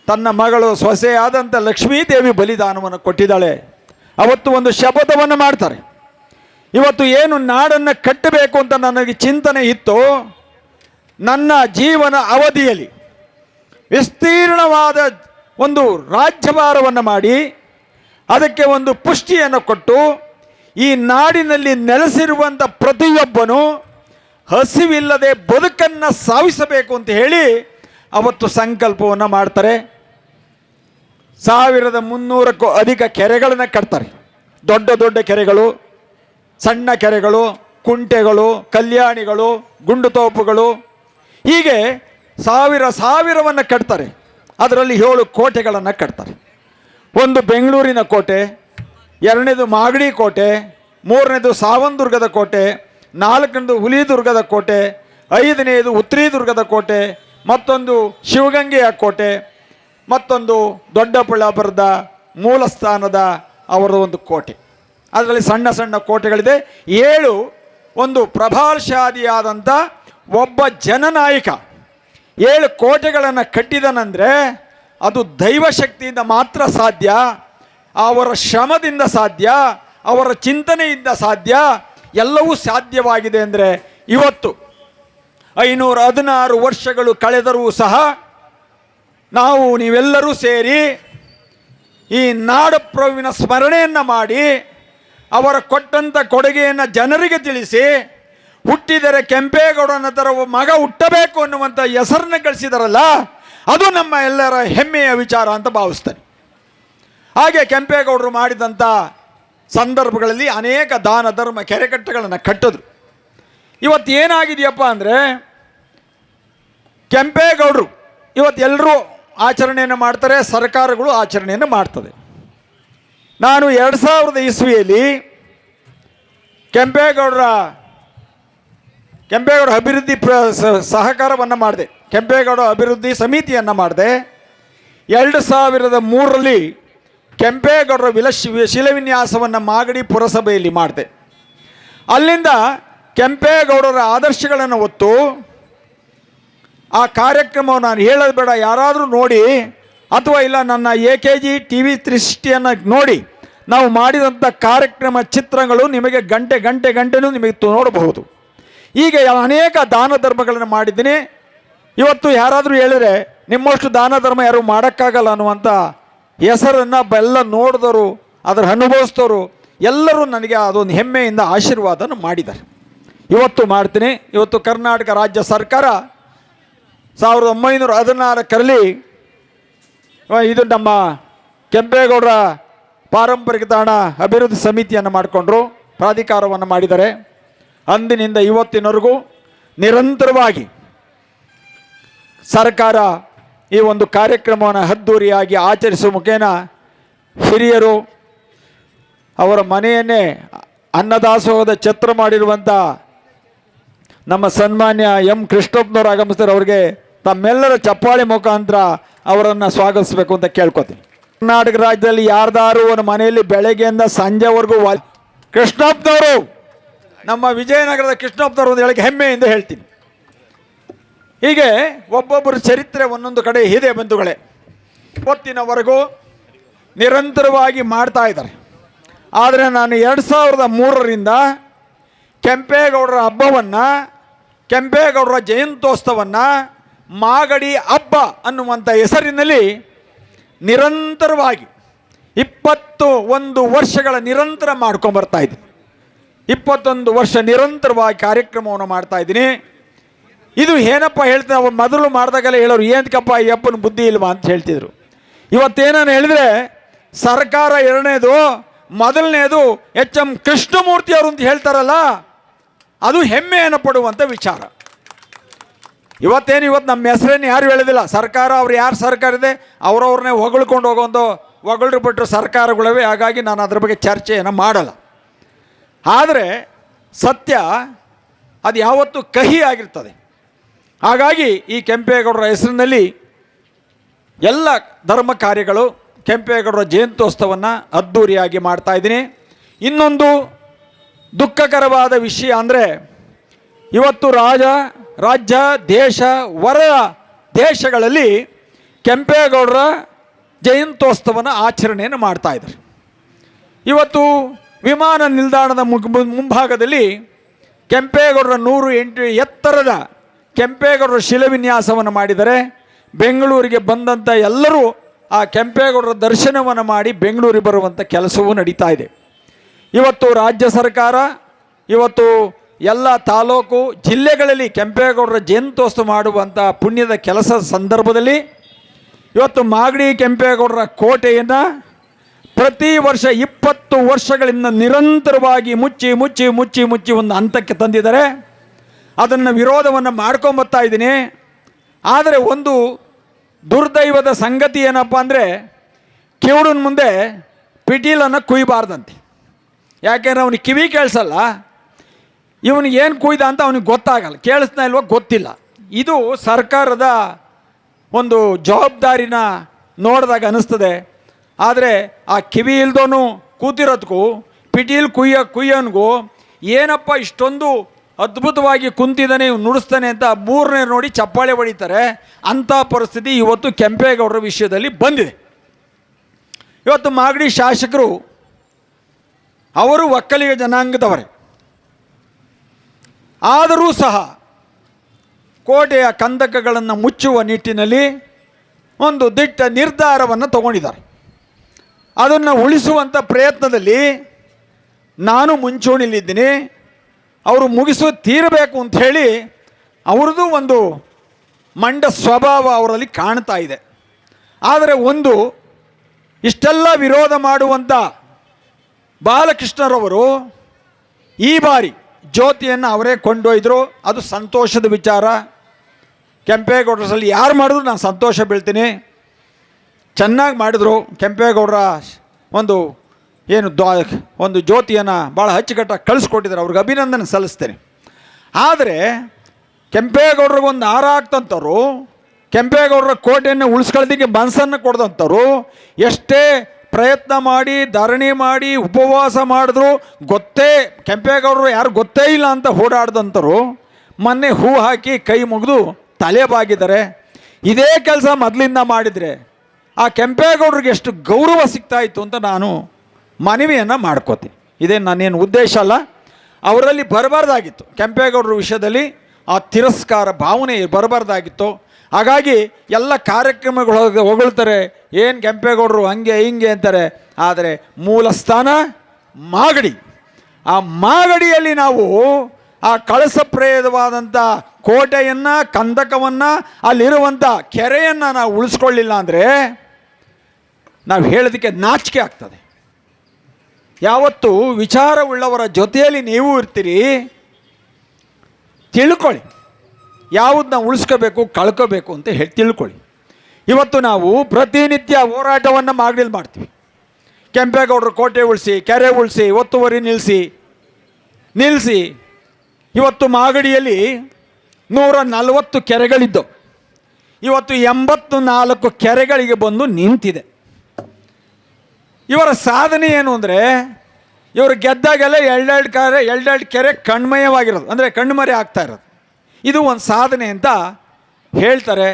Speaker 3: ತನ್ನ ಮಗಳು ಸೊಸೆ ಆದಂಥ ಲಕ್ಷ್ಮೀದೇವಿ ಬಲಿದಾನವನ್ನು ಕೊಟ್ಟಿದ್ದಾಳೆ. ಅವತ್ತು ಒಂದು ಶಪಥವನ್ನು ಮಾಡ್ತಾರೆ. ಇವತ್ತು ಏನು ನಾಡನ್ನು ಕಟ್ಟಬೇಕು ಅಂತ ನನಗೆ ಚಿಂತನೆ ಇತ್ತು ನನ್ನ ಜೀವನ ಅವಧಿಯಲ್ಲಿ ವಿಸ್ತೀರ್ಣವಾದ ಒಂದು ರಾಜ್ಯಭಾರವನ್ನು ಮಾಡಿ ಅದಕ್ಕೆ ಒಂದು ಪುಷ್ಟಿಯನ್ನು ಕೊಟ್ಟು ಈ ನಾಡಿನಲ್ಲಿ ನೆಲೆಸಿರುವಂಥ ಪ್ರತಿಯೊಬ್ಬನು ಹಸಿವಿಲ್ಲದೆ ಬದುಕನ್ನು ಸಾವಿಸಬೇಕು ಅಂತ ಹೇಳಿ ಅವತ್ತು ಸಂಕಲ್ಪವನ್ನು ಮಾಡ್ತಾರೆ. ಸಾವಿರದ ಮುನ್ನೂರಕ್ಕೂ ಅಧಿಕ ಕೆರೆಗಳನ್ನು ಕಟ್ತಾರೆ. ದೊಡ್ಡ ದೊಡ್ಡ ಕೆರೆಗಳು, ಸಣ್ಣ ಕೆರೆಗಳು, ಕುಂಟೆಗಳು, ಕಲ್ಯಾಣಿಗಳು ಗುಂಡುತೋಪುಗಳು ಹೀಗೆ ಸಾವಿರ ಸಾವಿರವನ್ನು ಕಟ್ತಾರೆ. ಅದರಲ್ಲಿ ಏಳು ಕೋಟೆಗಳನ್ನು ಕಟ್ತಾರೆ. ಒಂದು ಬೆಂಗಳೂರಿನ ಕೋಟೆ, ಎರಡನೇದು ಮಾಗಡಿ ಕೋಟೆ, ಮೂರನೇದು ಸಾವಂದುರ್ಗದ ಕೋಟೆ, ನಾಲ್ಕನೇದು ಹುಲಿದುರ್ಗದ ಕೋಟೆ, ಐದನೇದು ಉತ್ತರಿದುರ್ಗದ ಕೋಟೆ, ಮತ್ತೊಂದು ಶಿವಗಂಗೆಯ ಕೋಟೆ, ಮತ್ತೊಂದು ದೊಡ್ಡಬಳ್ಳಾಪುರದ ಮೂಲಸ್ಥಾನದ ಅವರ ಒಂದು ಕೋಟೆ. ಅದರಲ್ಲಿ ಸಣ್ಣ ಸಣ್ಣ ಕೋಟೆಗಳಿದೆ. ಏಳು ಒಂದು ಪ್ರಭಾವಶಾಲಿಯಾದಂಥ ಒಬ್ಬ ಜನನಾಯಕ ಏಳು ಕೋಟೆಗಳನ್ನು ಕಟ್ಟಿದನಂದರೆ ಅದು ದೈವಶಕ್ತಿಯಿಂದ ಮಾತ್ರ ಸಾಧ್ಯ, ಅವರ ಶ್ರಮದಿಂದ ಸಾಧ್ಯ, ಅವರ ಚಿಂತನೆಯಿಂದ ಸಾಧ್ಯ, ಎಲ್ಲವೂ ಸಾಧ್ಯವಾಗಿದೆ ಅಂದರೆ ಇವತ್ತು ಐನೂರ ಹದಿನಾರು ವರ್ಷಗಳು ಕಳೆದರೂ ಸಹ ನಾವು ನೀವೆಲ್ಲರೂ ಸೇರಿ ಈ ನಾಡಪ್ರವಿನ ಸ್ಮರಣೆಯನ್ನು ಮಾಡಿ ಅವರ ಕೊಟ್ಟಂಥ ಕೊಡುಗೆಯನ್ನು ಜನರಿಗೆ ತಿಳಿಸಿ ಹುಟ್ಟಿದರೆ ಕೆಂಪೇಗೌಡನ ಥರ ಮಗ ಹುಟ್ಟಬೇಕು ಅನ್ನುವಂಥ ಹೆಸರನ್ನ ಗಳಿಸಿದಾರಲ್ಲ, ಅದು ನಮ್ಮ ಎಲ್ಲರ ಹೆಮ್ಮೆಯ ವಿಚಾರ ಅಂತ ಭಾವಿಸ್ತೇನೆ. ಹಾಗೆ ಕೆಂಪೇಗೌಡರು ಮಾಡಿದಂಥ ಸಂದರ್ಭಗಳಲ್ಲಿ ಅನೇಕ ದಾನ ಧರ್ಮ ಕೆರೆಕಟ್ಟೆಗಳನ್ನು ಕಟ್ಟಿದ್ರು. ಇವತ್ತು ಏನಾಗಿದೆಯಪ್ಪ ಅಂದರೆ, ಕೆಂಪೇಗೌಡರು ಇವತ್ತು ಎಲ್ಲರೂ ಆಚರಣೆಯನ್ನು ಮಾಡ್ತಾರೆ, ಸರ್ಕಾರಗಳು ಆಚರಣೆಯನ್ನು ಮಾಡ್ತದೆ. ನಾನು ಎರಡು ಸಾವಿರದ ಇಸ್ವಿಯಲ್ಲಿ ಕೆಂಪೇಗೌಡರ ಕೆಂಪೇಗೌಡ ಅಭಿವೃದ್ಧಿ ಪ್ರ ಸಹಕಾರವನ್ನು ಮಾಡಿದೆ. ಕೆಂಪೇಗೌಡ ಅಭಿವೃದ್ಧಿ ಸಮಿತಿಯನ್ನು ಮಾಡಿದೆ. ಎರಡು ಸಾವಿರದ ಮೂರರಲ್ಲಿ ಕೆಂಪೇಗೌಡರ ವಿಲಶ್ ಶಿಲಾನ್ಯಾಸವನ್ನು ಮಾಗಡಿ ಪುರಸಭೆಯಲ್ಲಿ ಮಾಡಿದೆ. ಅಲ್ಲಿಂದ ಕೆಂಪೇಗೌಡರ ಆದರ್ಶಗಳನ್ನು ಹೊತ್ತು ಆ ಕಾರ್ಯಕ್ರಮವನ್ನು ನಾನು ಹೇಳೋದು ಬೇಡ, ಯಾರಾದರೂ ನೋಡಿ ಅಥವಾ ಇಲ್ಲ ನನ್ನ A K G T V ತ್ರಿಷ್ಟಿಯನ್ನು ನೋಡಿ ನಾವು ಮಾಡಿದಂಥ ಕಾರ್ಯಕ್ರಮ ಚಿತ್ರಗಳು ನಿಮಗೆ ಗಂಟೆ ಗಂಟೆ ಗಂಟೆನೂ ನಿಮಗೆ ನೋಡಬಹುದು. ಹೀಗೆ ಅನೇಕ ದಾನ ಧರ್ಮಗಳನ್ನು ಮಾಡಿದ್ದೀನಿ. ಇವತ್ತು ಯಾರಾದರೂ ಹೇಳಿದರೆ ನಿಮ್ಮಷ್ಟು ದಾನ ಧರ್ಮ ಯಾರು ಮಾಡೋಕ್ಕಾಗಲ್ಲ ಅನ್ನುವಂಥ ಹೆಸರನ್ನು ಬೆಲ್ಲ ನೋಡಿದವರು ಅದರ ಅನುಭವಿಸಿದವರು ಎಲ್ಲರೂ ನನಗೆ ಅದೊಂದು ಹೆಮ್ಮೆಯಿಂದ ಆಶೀರ್ವಾದನ ಮಾಡಿದ್ದಾರೆ. ಇವತ್ತು ಮಾಡ್ತೀನಿ. ಇವತ್ತು ಕರ್ನಾಟಕ ರಾಜ್ಯ ಸರ್ಕಾರ ಸಾವಿರದ ಒಂಬೈನೂರ ಹದಿನಾಲ್ಕರಲ್ಲಿ ಆ, ಇದು ನಮ್ಮ ಕೆಂಪೇಗೌಡರ ಪಾರಂಪರಿಕ ತಾಣ ಅಭಿವೃದ್ಧಿ ಸಮಿತಿಯನ್ನು ಮಾಡಿಕೊಂಡ್ರು ಪ್ರಾಧಿಕಾರವನ್ನು ಮಾಡಿದ್ದಾರೆ. ಅಂದಿನಿಂದ ಇವತ್ತಿನವರೆಗೂ ನಿರಂತರವಾಗಿ ಸರ್ಕಾರ ಈ ಒಂದು ಕಾರ್ಯಕ್ರಮವನ್ನು ಅದ್ದೂರಿಯಾಗಿ ಆಚರಿಸುವ ಮುಖೇನ ಹಿರಿಯರು ಅವರ ಮನೆಯನ್ನೇ ಅನ್ನದಾಸೋಹದ ಛತ್ರ ಮಾಡಿರುವಂಥ ನಮ್ಮ ಸನ್ಮಾನ್ಯ ಎಂ ಕೃಷ್ಣಪ್ಪನವರು ಆಗಮಿಸ್ತಾರೆ. ಅವರಿಗೆ ತಮ್ಮೆಲ್ಲರ ಚಪ್ಪಾಳೆ ಮುಖಾಂತರ ಅವರನ್ನು ಸ್ವಾಗತಿಸಬೇಕು ಅಂತ ಕೇಳ್ಕೊತೀನಿ. ಕರ್ನಾಟಕ ರಾಜ್ಯದಲ್ಲಿ ಯಾರ್ದಾರು ಒಂದು ಮನೆಯಲ್ಲಿ ಬೆಳಗ್ಗೆಯಿಂದ ಸಂಜೆವರೆಗೂ ಕೃಷ್ಣಪ್ಪನವರು! ನಮ್ಮ ವಿಜಯನಗರದ ಕೃಷ್ಣಪ್ಪನವರು ಒಂದು ಹೇಳಿಕೆ ಹೆಮ್ಮೆಯಿಂದ ಹೇಳ್ತೀನಿ. ಹೀಗೆ ಒಬ್ಬೊಬ್ಬರ ಚರಿತ್ರೆ ಒಂದೊಂದು ಕಡೆ ಇದೆ ಬಂಧುಗಳೇ ಇವತ್ತಿನವರೆಗೂ ನಿರಂತರವಾಗಿ ಮಾಡ್ತಾ ಇದ್ದಾರೆ. ಆದರೆ ನಾನು ಎರಡು ಸಾವಿರದ ಮೂರರಿಂದ ಕೆಂಪೇಗೌಡರ ಹಬ್ಬವನ್ನು, ಕೆಂಪೇಗೌಡರ ಜಯಂತ್ಯೋತ್ಸವವನ್ನು ಮಾಗಡಿ ಹಬ್ಬ ಅನ್ನುವಂಥ ಹೆಸರಿನಲ್ಲಿ ನಿರಂತರವಾಗಿ ಇಪ್ಪತ್ತು ಒಂದು ವರ್ಷಗಳ ನಿರಂತರ ಮಾಡ್ಕೊಂಬರ್ತಾ ಇದ್ದೀನಿ. ಇಪ್ಪತ್ತೊಂದು ವರ್ಷ ನಿರಂತರವಾಗಿ ಕಾರ್ಯಕ್ರಮವನ್ನು ಮಾಡ್ತಾ ಇದ್ದೀನಿ. ಇದು ಏನಪ್ಪ ಹೇಳ್ತೀನಿ, ಅವ್ರು ಮೊದಲು ಮಾಡಿದಾಗೆಲ್ಲ ಹೇಳೋರು ಏನಕ್ಕಪ್ಪ ಈ ಅಪ್ಪನ ಬುದ್ಧಿ ಇಲ್ವಾ? ಅಂತ ಹೇಳ್ತಿದ್ರು. ಇವತ್ತೇನಾನು ಹೇಳಿದ್ರೆ, ಸರ್ಕಾರ ಎರಡನೇದು, ಮೊದಲನೇದು ಎಚ್ ಎಂ ಕೃಷ್ಣಮೂರ್ತಿ ಅವರು ಅಂತ ಹೇಳ್ತಾರಲ್ಲ, ಅದು ಹೆಮ್ಮೆಯನ್ನು ಪಡುವಂಥ ವಿಚಾರ. ಇವತ್ತೇನು, ಇವತ್ತು ನಮ್ಮ ಹೆಸರೇನು ಯಾರು ಹೇಳೋದಿಲ್ಲ. ಸರ್ಕಾರ, ಅವ್ರು ಯಾರು ಸರ್ಕಾರ ಇದೆ, ಅವರವ್ರನ್ನೇ ಹೊಗಳ್ಕೊಂಡು ಹೋಗೋದು ಹೊಗಳ್ರು ಬಿಟ್ಟರು ಸರ್ಕಾರಗಳವೇ. ಹಾಗಾಗಿ ನಾನು ಅದ್ರ ಬಗ್ಗೆ ಚರ್ಚೆಯನ್ನು ಮಾಡಲ್ಲ. ಆದರೆ ಸತ್ಯ ಅದು ಯಾವತ್ತೂ ಕಹಿ ಆಗಿರ್ತದೆ. ಹಾಗಾಗಿ ಈ ಕೆಂಪೇಗೌಡರ ಹೆಸರಿನಲ್ಲಿ ಎಲ್ಲ ಧರ್ಮ ಕಾರ್ಯಗಳು ಕೆಂಪೇಗೌಡರ ಜಯಂತ್ಯೋತ್ಸವವನ್ನು ಅದ್ಧೂರಿಯಾಗಿ ಮಾಡ್ತಾ ಇದ್ದೀನಿ. ಇನ್ನೊಂದು ದುಃಖಕರವಾದ ವಿಷಯ ಅಂದರೆ ಇವತ್ತು ರಾಜ, ರಾಜ್ಯ, ದೇಶ ಹೊರ ದೇಶಗಳಲ್ಲಿ ಕೆಂಪೇಗೌಡರ ಜಯಂತ್ಯೋತ್ಸವನ ಆಚರಣೆಯನ್ನು ಮಾಡ್ತಾ ಇದ್ದಾರೆ. ಇವತ್ತು ವಿಮಾನ ನಿಲ್ದಾಣದ ಮುಂಭಾಗದಲ್ಲಿ ಕೆಂಪೇಗೌಡರ ನೂರು ಎಂಟು ಎತ್ತರದ ಕೆಂಪೇಗೌಡರ ಶಿಲವಿನ್ಯಾಸವನ್ನು ಮಾಡಿದರೆ ಬೆಂಗಳೂರಿಗೆ ಬಂದಂಥ ಎಲ್ಲರೂ ಆ ಕೆಂಪೇಗೌಡರ ದರ್ಶನವನ್ನು ಮಾಡಿ ಬೆಂಗಳೂರಿಗೆ ಬರುವಂಥ ಕೆಲಸವೂ ನಡೀತಾ ಇದೆ. ಇವತ್ತು ರಾಜ್ಯ ಸರ್ಕಾರ, ಇವತ್ತು ಎಲ್ಲ ತಾಲೂಕು, ಜಿಲ್ಲೆಗಳಲ್ಲಿ ಕೆಂಪೇಗೌಡರ ಜಯಂತೋತ್ಸವ ಮಾಡುವಂಥ ಪುಣ್ಯದ ಕೆಲಸದ ಸಂದರ್ಭದಲ್ಲಿ ಇವತ್ತು ಮಾಗಡಿ ಕೆಂಪೇಗೌಡರ ಕೋಟೆಯನ್ನು ಪ್ರತಿ ವರ್ಷ ಇಪ್ಪತ್ತು ವರ್ಷಗಳಿಂದ ನಿರಂತರವಾಗಿ ಮುಚ್ಚಿ ಮುಚ್ಚಿ ಮುಚ್ಚಿ ಮುಚ್ಚಿ ಒಂದು ಹಂತಕ್ಕೆ ತಂದಿದ್ದಾರೆ. ಅದನ್ನು ವಿರೋಧವನ್ನು ಮಾಡ್ಕೊಂಬತ್ತಾ ಇದ್ದೀನಿ. ಆದರೆ ಒಂದು ದುರ್ದೈವದ ಸಂಗತಿ ಏನಪ್ಪ ಅಂದರೆ, ಕಿವುಡನ ಮುಂದೆ ಪಿಟೀಲನ್ನು ಕುಯ್ಬಾರ್ದಂತೆ. ಯಾಕೆಂದ್ರೆ ಅವನಿಗೆ ಕಿವಿ ಕೇಳಿಸಲ್ಲ. ಇವನಿಗೆ ಏನು ಕುಯ್ದ ಅಂತ ಅವನಿಗೆ ಗೊತ್ತಾಗಲ್ಲ. ಕೇಳಿಸ್ತಾ ಇಲ್ವೋ ಗೊತ್ತಿಲ್ಲ. ಇದು ಸರ್ಕಾರದ ಒಂದು ಜವಾಬ್ದಾರಿನ ನೋಡಿದಾಗ ಅನ್ನಿಸ್ತದೆ ಆದರೆ ಆ ಕಿವಿ ಇಲ್ದೋನು ಕೂತಿರೋದಕ್ಕೂ ಪಿಟೀಲ್ ಕುಯ್ಯ, ಕುಯ್ಯೋನ್ಗೂ ಏನಪ್ಪ ಇಷ್ಟೊಂದು ಅದ್ಭುತವಾಗಿ ಕುಂತಿದ್ದಾನೆ, ಇವ್ನು ನುಡಿಸ್ತಾನೆ ಅಂತ ಮೂರನೇ ನೋಡಿ ಚಪ್ಪಾಳೆ ಹೊಡಿತಾರೆ. ಅಂಥ ಪರಿಸ್ಥಿತಿ ಇವತ್ತು ಕೆಂಪೇಗೌಡರ ವಿಷಯದಲ್ಲಿ ಬಂದಿದೆ. ಇವತ್ತು ಮಾಗಡಿ ಶಾಸಕರು, ಅವರು ಒಕ್ಕಲಿಗ ಜನಾಂಗದವರೇ. ಆದರೂ ಸಹ ಕೋಟೆಯ ಕಂದಕಗಳನ್ನು ಮುಚ್ಚುವ ನಿಟ್ಟಿನಲ್ಲಿ ಒಂದು ದಿಟ್ಟ ನಿರ್ಧಾರವನ್ನು ತಗೊಂಡಿದ್ದಾರೆ. ಅದನ್ನು ಉಳಿಸುವಂಥ ಪ್ರಯತ್ನದಲ್ಲಿ ನಾನು ಮುಂಚೂಣಿಲಿದ್ದೀನಿ ಅವರು ಮುಗಿಸೋ ತೀರಬೇಕು ಅಂತ ಹೇಳಿ ಅವ್ರದ್ದು ಒಂದು ಮಂಡ ಸ್ವಭಾವ ಅವರಲ್ಲಿ ಕಾಣ್ತಾ ಇದೆ. ಆದರೆ ಒಂದು ಇಷ್ಟೆಲ್ಲ ವಿರೋಧ ಮಾಡುವಂಥ ಬಾಲಕೃಷ್ಣರವರು ಈ ಬಾರಿ ಜ್ಯೋತಿಯನ್ನು ಅವರೇ ಕೊಂಡೊಯ್ದರು. ಅದು ಸಂತೋಷದ ವಿಚಾರ. ಕೆಂಪೇಗೌಡರಲ್ಲಿ ಯಾರು ಮಾಡಿದ್ರು ನಾನು ಸಂತೋಷ ಬೀಳ್ತೀನಿ. ಚೆನ್ನಾಗಿ ಮಾಡಿದ್ರು ಕೆಂಪೇಗೌಡರ ಒಂದು ಏನು ದ್ವಾ ಒಂದು ಜ್ಯೋತಿಯನ್ನು ಭಾಳ ಅಚ್ಚುಕಟ್ಟಾಗಿ ಕಳಿಸ್ಕೊಟ್ಟಿದ್ದಾರೆ ಅವ್ರಿಗೆ ಅಭಿನಂದನೆ ಸಲ್ಲಿಸ್ತೇನೆ. ಆದರೆ ಕೆಂಪೇಗೌಡರಿಗೊಂದು ಹಾರ ಹಾಕ್ತಂಥವ್ರು ಕೆಂಪೇಗೌಡರ ಕೋಟೆಯನ್ನು ಉಳಿಸ್ಕೊಳ್ಳೋದಕ್ಕೆ ಮನಸ್ಸನ್ನು ಕೊಡ್ದಂಥವ್ರು, ಎಷ್ಟೇ ಪ್ರಯತ್ನ ಮಾಡಿ, ಧರಣಿ ಮಾಡಿ, ಉಪವಾಸ ಮಾಡಿದ್ರು ಗೊತ್ತೇ ಕೆಂಪೇಗೌಡರು ಯಾರು ಗೊತ್ತೇ ಇಲ್ಲ ಅಂತ ಓಡಾಡ್ದಂಥವ್ರು ಮೊನ್ನೆ ಹೂ ಹಾಕಿ ಕೈ ಮುಗಿದು ತಲೆ ಬಾಗಿದ್ದಾರೆ ಇದೇ ಕೆಲಸ ಮೊದಲಿಂದ ಮಾಡಿದರೆ ಆ ಕೆಂಪೇಗೌಡರಿಗೆ ಎಷ್ಟು ಗೌರವ ಸಿಗ್ತಾ ಇತ್ತು ಅಂತ ನಾನು ಮನವಿಯನ್ನು ಮಾಡ್ಕೋತೀನಿ. ಇದೇ ನಾನೇನು ಉದ್ದೇಶ ಅಲ್ಲ? ಅವರಲ್ಲಿ ಬರಬಾರ್ದಾಗಿತ್ತು. ಕೆಂಪೇಗೌಡರ ವಿಷಯದಲ್ಲಿ ಆ ತಿರಸ್ಕಾರ, ಭಾವನೆ ಬರಬಾರ್ದಾಗಿತ್ತು. ಹಾಗಾಗಿ ಎಲ್ಲ ಕಾರ್ಯಕ್ರಮಗಳು ಹೊಗಳ್ತಾರೆ, ಏನು ಕೆಂಪೇಗೌಡರು ಹಂಗೆ ಹಿಂಗೆ ಅಂತಾರೆ. ಆದರೆ ಮೂಲ ಸ್ಥಾನ ಮಾಗಡಿ. ಆ ಮಾಗಡಿಯಲ್ಲಿ ನಾವು ಆ ಕಳಸಪ್ರೇಯವಾದಂಥ ಕೋಟೆಯನ್ನು, ಕಂದಕವನ್ನು ಅಲ್ಲಿರುವಂಥ ಕೆರೆಯನ್ನು ನಾವು ಉಳಿಸ್ಕೊಳ್ಳಿಲ್ಲ ಅಂದರೆ ನಾವು ಹೇಳೋದಕ್ಕೆ ನಾಚಿಕೆ ಆಗ್ತದೆ. ಯಾವತ್ತು ವಿಚಾರವುಳ್ಳವರ ಜೊತೆಯಲ್ಲಿ ನೀವು ಇರ್ತೀರಿ. ತಿಳ್ಕೊಳ್ಳಿ. ಯಾವುದನ್ನ ಉಳಿಸ್ಕೋಬೇಕು, ಕಳ್ಕೋಬೇಕು ಅಂತ ಹೇಳಿ ತಿಳ್ಕೊಳ್ಳಿ. ಇವತ್ತು ನಾವು ಪ್ರತಿನಿತ್ಯ ಹೋರಾಟವನ್ನು ಮಾಗಡಿಲಿ ಮಾಡ್ತೀವಿ. ಕೆಂಪೇಗೌಡರು ಕೋಟೆ ಉಳಿಸಿ, ಕೆರೆ ಉಳಿಸಿ, ಒತ್ತುವರಿ ನಿಲ್ಲಿಸಿ ನಿಲ್ಲಿಸಿ ಇವತ್ತು ಮಾಗಡಿಯಲ್ಲಿ ನೂರ ನಲವತ್ತು ಕೆರೆಗಳಿದ್ದವು. ಇವತ್ತು ಎಂಬತ್ತು ನಾಲ್ಕು ಕೆರೆಗಳಿಗೆ ಬಂದು ನಿಂತಿದೆ. ಇವರ ಸಾಧನೆ ಏನು ಅಂದರೆ, ಇವರು ಗೆದ್ದಾಗೆಲ್ಲ ಎರಡೆರಡು ಕಾರೆ ಎರಡೆರಡು ಕೆರೆ ಕಣ್ಮಯವಾಗಿರೋದು. ಅಂದರೆ ಕಣ್ಮರೆ ಆಗ್ತಾ ಇರೋದು. ಇದು ಒಂದು ಸಾಧನೆ ಅಂತ ಹೇಳ್ತಾರೆ.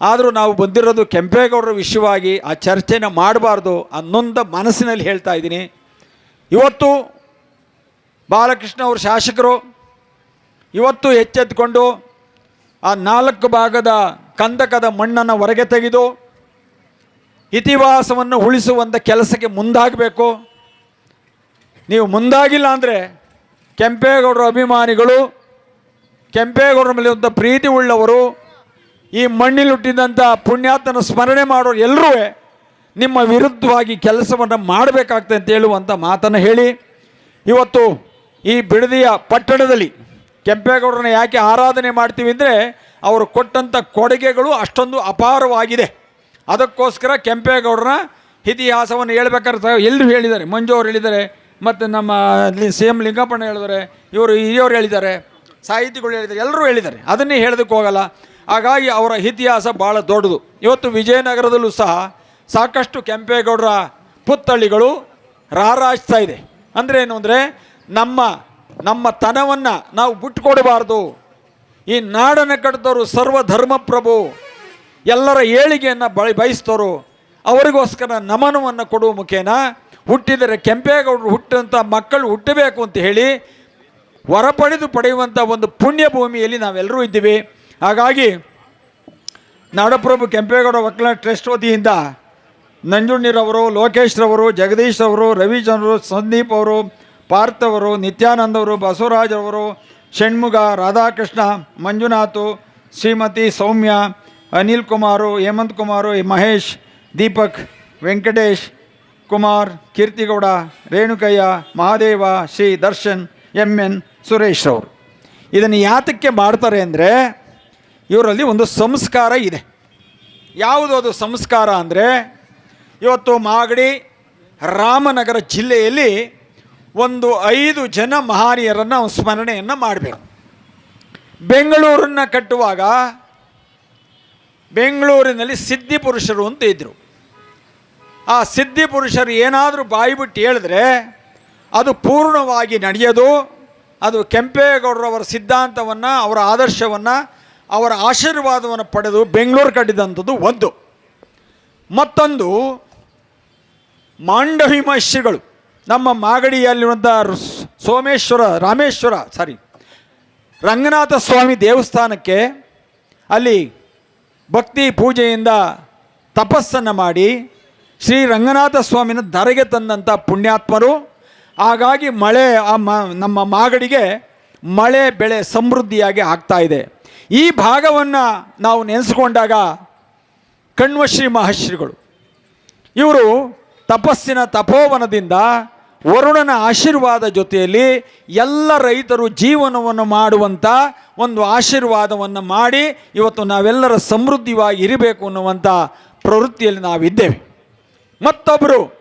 Speaker 3: ಆದರೂ ನಾವು ಬಂದಿರೋದು ಕೆಂಪೇಗೌಡರ ವಿಷಯವಾಗಿ, ಆ ಚರ್ಚೆನ ಮಾಡಬಾರ್ದು ಅನ್ನೊಂದ ಮನಸ್ಸಿನಲ್ಲಿ ಹೇಳ್ತಾ ಇದ್ದೀನಿ. ಇವತ್ತು ಬಾಲಕೃಷ್ಣ ಅವರು ಶಾಸಕರು ಇವತ್ತು ಎಚ್ಚೆತ್ಕೊಂಡು ಆ ನಾಲ್ಕು ಭಾಗದ ಕಂದಕದ ಮಣ್ಣನ್ನು ಹೊರಗೆ ತೆಗೆದು ಇತಿಹಾಸವನ್ನು ಉಳಿಸುವಂಥ ಕೆಲಸಕ್ಕೆ ಮುಂದಾಗಬೇಕು. ನೀವು ಮುಂದಾಗಿಲ್ಲ ಅಂದರೆ ಕೆಂಪೇಗೌಡರ ಅಭಿಮಾನಿಗಳು, ಕೆಂಪೇಗೌಡರ ಮೇಲೆ ಪ್ರೀತಿ ಉಳ್ಳವರು, ಈ ಮಣ್ಣಿಲಿ ಹುಟ್ಟಿದಂಥ ಪುಣ್ಯಾತನ ಸ್ಮರಣೆ ಮಾಡೋರು ಎಲ್ಲರೂ ನಿಮ್ಮ ವಿರುದ್ಧವಾಗಿ ಕೆಲಸವನ್ನು ಮಾಡಬೇಕಾಗ್ತದೆ ಅಂತ ಹೇಳುವಂಥ ಮಾತನ್ನು ಹೇಳಿ. ಇವತ್ತು ಈ ಬಿಡದಿಯ ಪಟ್ಟಣದಲ್ಲಿ ಕೆಂಪೇಗೌಡರನ್ನ ಯಾಕೆ ಆರಾಧನೆ ಮಾಡ್ತೀವಿ ಅಂದರೆ, ಅವರು ಕೊಟ್ಟಂಥ ಕೊಡುಗೆಗಳು ಅಷ್ಟೊಂದು ಅಪಾರವಾಗಿದೆ. ಅದಕ್ಕೋಸ್ಕರ ಕೆಂಪೇಗೌಡರ ಇತಿಹಾಸವನ್ನು ಹೇಳ್ಬೇಕಾದ್ರೆ ಎಲ್ಲರೂ ಹೇಳಿದ್ದಾರೆ. ಮಂಜು ಅವರು ಹೇಳಿದ್ದಾರೆ. ಮತ್ತು ನಮ್ಮ ಸಿ ಎಂ ಲಿಂಗಪ್ಪಣ್ಣ ಹೇಳಿದ್ದಾರೆ. ಇವರು ಹಿರಿಯವರು ಹೇಳಿದ್ದಾರೆ. ಸಾಹಿತಿಗಳು ಹೇಳಿದ್ದಾರೆ. ಎಲ್ಲರೂ ಹೇಳಿದ್ದಾರೆ. ಅದನ್ನೇ ಹೇಳೋದಕ್ಕೆ ಹೋಗಲ್ಲ. ಹಾಗಾಗಿ ಅವರ ಇತಿಹಾಸ ಭಾಳ ದೊಡ್ಡದು. ಇವತ್ತು ವಿಜಯನಗರದಲ್ಲೂ ಸಹ ಸಾಕಷ್ಟು ಕೆಂಪೇಗೌಡರ ಪುತ್ತಳ್ಳಿಗಳು ರಾರಾಜ್ತಾ ಇದೆ. ಅಂದರೆ ಏನು ಅಂದರೆ ನಮ್ಮ ನಮ್ಮ ತನವನ್ನು ನಾವು ಬಿಟ್ಟುಕೊಡಬಾರ್ದು. ಈ ನಾಡನ್ನು ಕಟ್ಟಿದವರು ಸರ್ವಧರ್ಮ ಪ್ರಭು ಎಲ್ಲರ ಏಳಿಗೆಯನ್ನು ಬಳಿ ಬಯಸ್ತೋರು ಅವರಿಗೋಸ್ಕರ ನಮನವನ್ನು ಕೊಡುವ ಮುಖೇನ ಹುಟ್ಟಿದರೆ ಕೆಂಪೇಗೌಡರು ಹುಟ್ಟಂಥ ಮಕ್ಕಳು ಹುಟ್ಟಬೇಕು ಅಂತ ಹೇಳಿ ಹೊರಪಡೆದು ಪಡೆದು ಪಡೆಯುವಂಥ ಒಂದು ಪುಣ್ಯ ಭೂಮಿಯಲ್ಲಿ ನಾವೆಲ್ಲರೂ ಇದ್ದೀವಿ. ಹಾಗಾಗಿ ನಾಡಪ್ರಭು ಕೆಂಪೇಗೌಡ ಒಕ್ಕಲ ಟ್ರಸ್ಟ್ ವತಿಯಿಂದ ನಂಜುಣ್ಣೀರವರು ಲೋಕೇಶ್ರವರು ಜಗದೀಶ್ ಅವರು, ಸಂದೀಪ್ ಅವರು, ಪಾರ್ಥ್ ಅವರು, ನಿತ್ಯಾನಂದ್ ಅವರು, ಬಸವರಾಜ್ ಅವರು ಷಣ್ಮುಗ ರಾಧಾಕೃಷ್ಣ, ಮಂಜುನಾಥು, ಶ್ರೀಮತಿ ಸೌಮ್ಯ ಅನಿಲ್ ಕುಮಾರು, ಹೇಮಂತ್ ಕುಮಾರು, ಮಹೇಶ್, ದೀಪಕ್, ವೆಂಕಟೇಶ್, ಕುಮಾರ್, ಕೀರ್ತಿಗೌಡ, ರೇಣುಕಯ್ಯ, ಮಹಾದೇವ, ಶ್ರೀ ದರ್ಶನ್ ಎಂ ಎನ್ ಸುರೇಶ್ ಅವರು. ಇದನ್ನು ಯಾತಕ್ಕೆ ಮಾಡ್ತಾರೆ ಅಂದರೆ ಇವರಲ್ಲಿ ಒಂದು ಸಂಸ್ಕಾರ ಇದೆ. ಯಾವುದು ಅದು ಸಂಸ್ಕಾರ ಅಂದರೆ ಇವತ್ತು ಮಾಗಡಿ ರಾಮನಗರ ಜಿಲ್ಲೆಯಲ್ಲಿ ಒಂದು ಐದು ಜನ ಮಹಾರಿಯರನ್ನು ಸ್ಮರಣೆಯನ್ನು ಮಾಡಬೇಕು. ಬೆಂಗಳೂರನ್ನು ಕಟ್ಟುವಾಗ ಬೆಂಗಳೂರಿನಲ್ಲಿ ಸಿದ್ಧಿ ಪುರುಷರು ಅಂತ ಇದ್ದರು ಆ ಸಿದ್ಧಿ ಪುರುಷರು ಏನಾದರೂ ಬಾಯಿ ಬಿಟ್ಟು ಹೇಳಿದ್ರೆ ಅದು ಪೂರ್ಣವಾಗಿ ನಡೆಯೋದು, ಅದು ಕೆಂಪೇಗೌಡರವರ ಸಿದ್ಧಾಂತವನ್ನು, ಅವರ ಆದರ್ಶವನ್ನು, ಅವರ ಆಶೀರ್ವಾದವನ್ನು ಪಡೆದು ಬೆಂಗಳೂರು ಕಟ್ಟಿದಂಥದ್ದು ಒಂದು. ಮತ್ತೊಂದು ಮಾಂಡವಿ ನಮ್ಮ ಮಾಗಡಿಯಲ್ಲಿರುವಂಥ ಸೋಮೇಶ್ವರ, ರಾಮೇಶ್ವರ ಸಾರಿ ರಂಗನಾಥ ಸ್ವಾಮಿ ದೇವಸ್ಥಾನಕ್ಕೆ ಅಲ್ಲಿ ಭಕ್ತಿ ಪೂಜೆಯಿಂದ ತಪಸ್ಸನ್ನು ಮಾಡಿ ಶ್ರೀ ರಂಗನಾಥ ಸ್ವಾಮಿನ ಧರೆಗೆ ತಂದಂಥ ಪುಣ್ಯಾತ್ಮರು. ಹಾಗಾಗಿ ಮಳೆ ಆ ಮ, ನಮ್ಮ ಮಾಗಡಿಗೆ ಮಳೆ ಬೆಳೆ ಸಮೃದ್ಧಿಯಾಗಿ ಆಗ್ತಾ ಇದೆ. ಈ ಭಾಗವನ್ನು ನಾವು ನೆನೆಸ್ಕೊಂಡಾಗ ಕಣ್ವಶ್ರೀ ಮಹರ್ಷಿಗಳು ಇವರು ತಪಸ್ಸಿನ ತಪೋವನದಿಂದ ವರುಣನ ಆಶೀರ್ವಾದ ಜೊತೆಯಲ್ಲಿ ಎಲ್ಲ ರೈತರು ಜೀವನವನ್ನು ಮಾಡುವಂಥ ಒಂದು ಆಶೀರ್ವಾದವನ್ನು ಮಾಡಿ ಇವತ್ತು ನಾವೆಲ್ಲರ ಸಮೃದ್ಧಿಯಾಗಿ ಇರಬೇಕು ಅನ್ನುವಂಥ ಪ್ರವೃತ್ತಿಯಲ್ಲಿ ನಾವಿದ್ದೇವೆ. ಮತ್ತೊಬ್ಬರು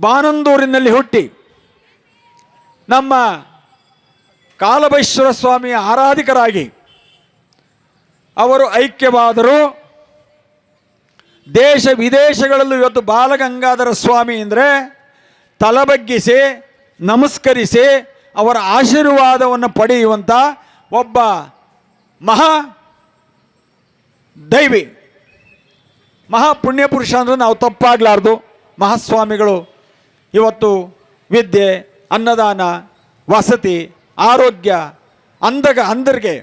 Speaker 3: ಬಾನಂದೂರಿನಲ್ಲಿ ಹುಟ್ಟಿ ನಮ್ಮ ಕಾಲಭೈಶ್ವರ ಸ್ವಾಮಿಯ ಆರಾಧಿಕರಾಗಿ ಅವರು ಐಕ್ಯವಾದರು. ದೇಶ ವಿದೇಶಗಳಲ್ಲೂ ಇವತ್ತು ಬಾಲಗಂಗಾಧರ ಸ್ವಾಮಿ ಅಂದರೆ ತಲಬಗ್ಗಿಸಿ, ನಮಸ್ಕರಿಸಿ, ಅವರ ಆಶೀರ್ವಾದವನ್ನು ಪಡೆಯುವಂಥ ಒಬ್ಬ ಮಹಾ ದೈವಿ. ಮಹಾ ಪುಣ್ಯಪುರುಷ ಅಂದರೆ ನಾವು ತಪ್ಪಾಗಲಾರ್ದು. ಮಹಾಸ್ವಾಮಿಗಳು ಇವತ್ತು ವಿದ್ಯೆ, ಅನ್ನದಾನ, ವಸತಿ, ಆರೋಗ್ಯ, ಅಂದಗ ಅಂದರಿಗೆ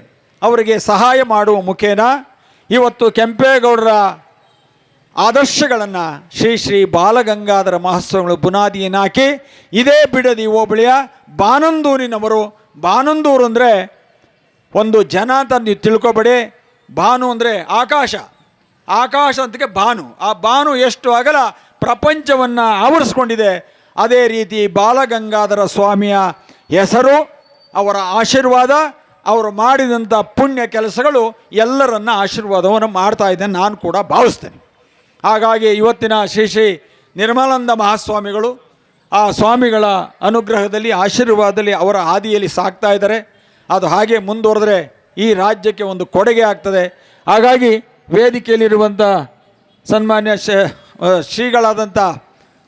Speaker 3: ಅವರಿಗೆ ಸಹಾಯ ಮಾಡುವ ಮುಖೇನ ಇವತ್ತು ಕೆಂಪೇಗೌಡರ ಆದರ್ಶಗಳನ್ನು ಶ್ರೀ ಶ್ರೀ ಬಾಲಗಂಗಾಧರ ಮಹೋತ್ಸವಗಳು ಬುನಾದಿಯನ್ನು ಹಾಕಿ ಇದೇ ಬಿಡದಿ ಹೋಬಳಿಯ ಬಾನಂದೂರಿನವರು. ಬಾನಂದೂರು ಅಂದರೆ ಒಂದು ಜನ ಅಂತ ನೀವು ತಿಳ್ಕೊಬೇಡಿ. ಭಾನು ಅಂದರೆ ಆಕಾಶ. ಆಕಾಶ ಅಂತಕ್ಕೆ ಭಾನು. ಆ ಭಾನು ಎಷ್ಟು ಅಗಲ ಪ್ರಪಂಚವನ್ನು ಆವರಿಸ್ಕೊಂಡಿದೆ. ಅದೇ ರೀತಿ ಬಾಲಗಂಗಾಧರ ಸ್ವಾಮಿಯ ಹೆಸರು, ಅವರ ಆಶೀರ್ವಾದ, ಅವರು ಮಾಡಿದಂಥ ಪುಣ್ಯ ಕೆಲಸಗಳು ಎಲ್ಲರನ್ನ ಆಶೀರ್ವಾದವನ್ನು ಮಾಡ್ತಾ ಇದ್ದೇನೆ. ನಾನು ಕೂಡ ಭಾವಿಸ್ತೇನೆ. ಹಾಗಾಗಿ ಇವತ್ತಿನ ಶ್ರೀ ಶ್ರೀ ನಿರ್ಮಲಾನಂದ ಮಹಾಸ್ವಾಮಿಗಳು ಆ ಸ್ವಾಮಿಗಳ ಅನುಗ್ರಹದಲ್ಲಿ, ಆಶೀರ್ವಾದದಲ್ಲಿ ಅವರ ಹಾದಿಯಲ್ಲಿ ಸಾಕ್ತಾ ಇದ್ದಾರೆ. ಅದು ಹಾಗೆ ಮುಂದುವರೆದ್ರೆ ಈ ರಾಜ್ಯಕ್ಕೆ ಒಂದು ಕೊಡುಗೆ ಆಗ್ತದೆ. ಹಾಗಾಗಿ ವೇದಿಕೆಯಲ್ಲಿರುವಂಥ ಸನ್ಮಾನ್ಯ ಶ್ರೀಗಳಾದಂಥ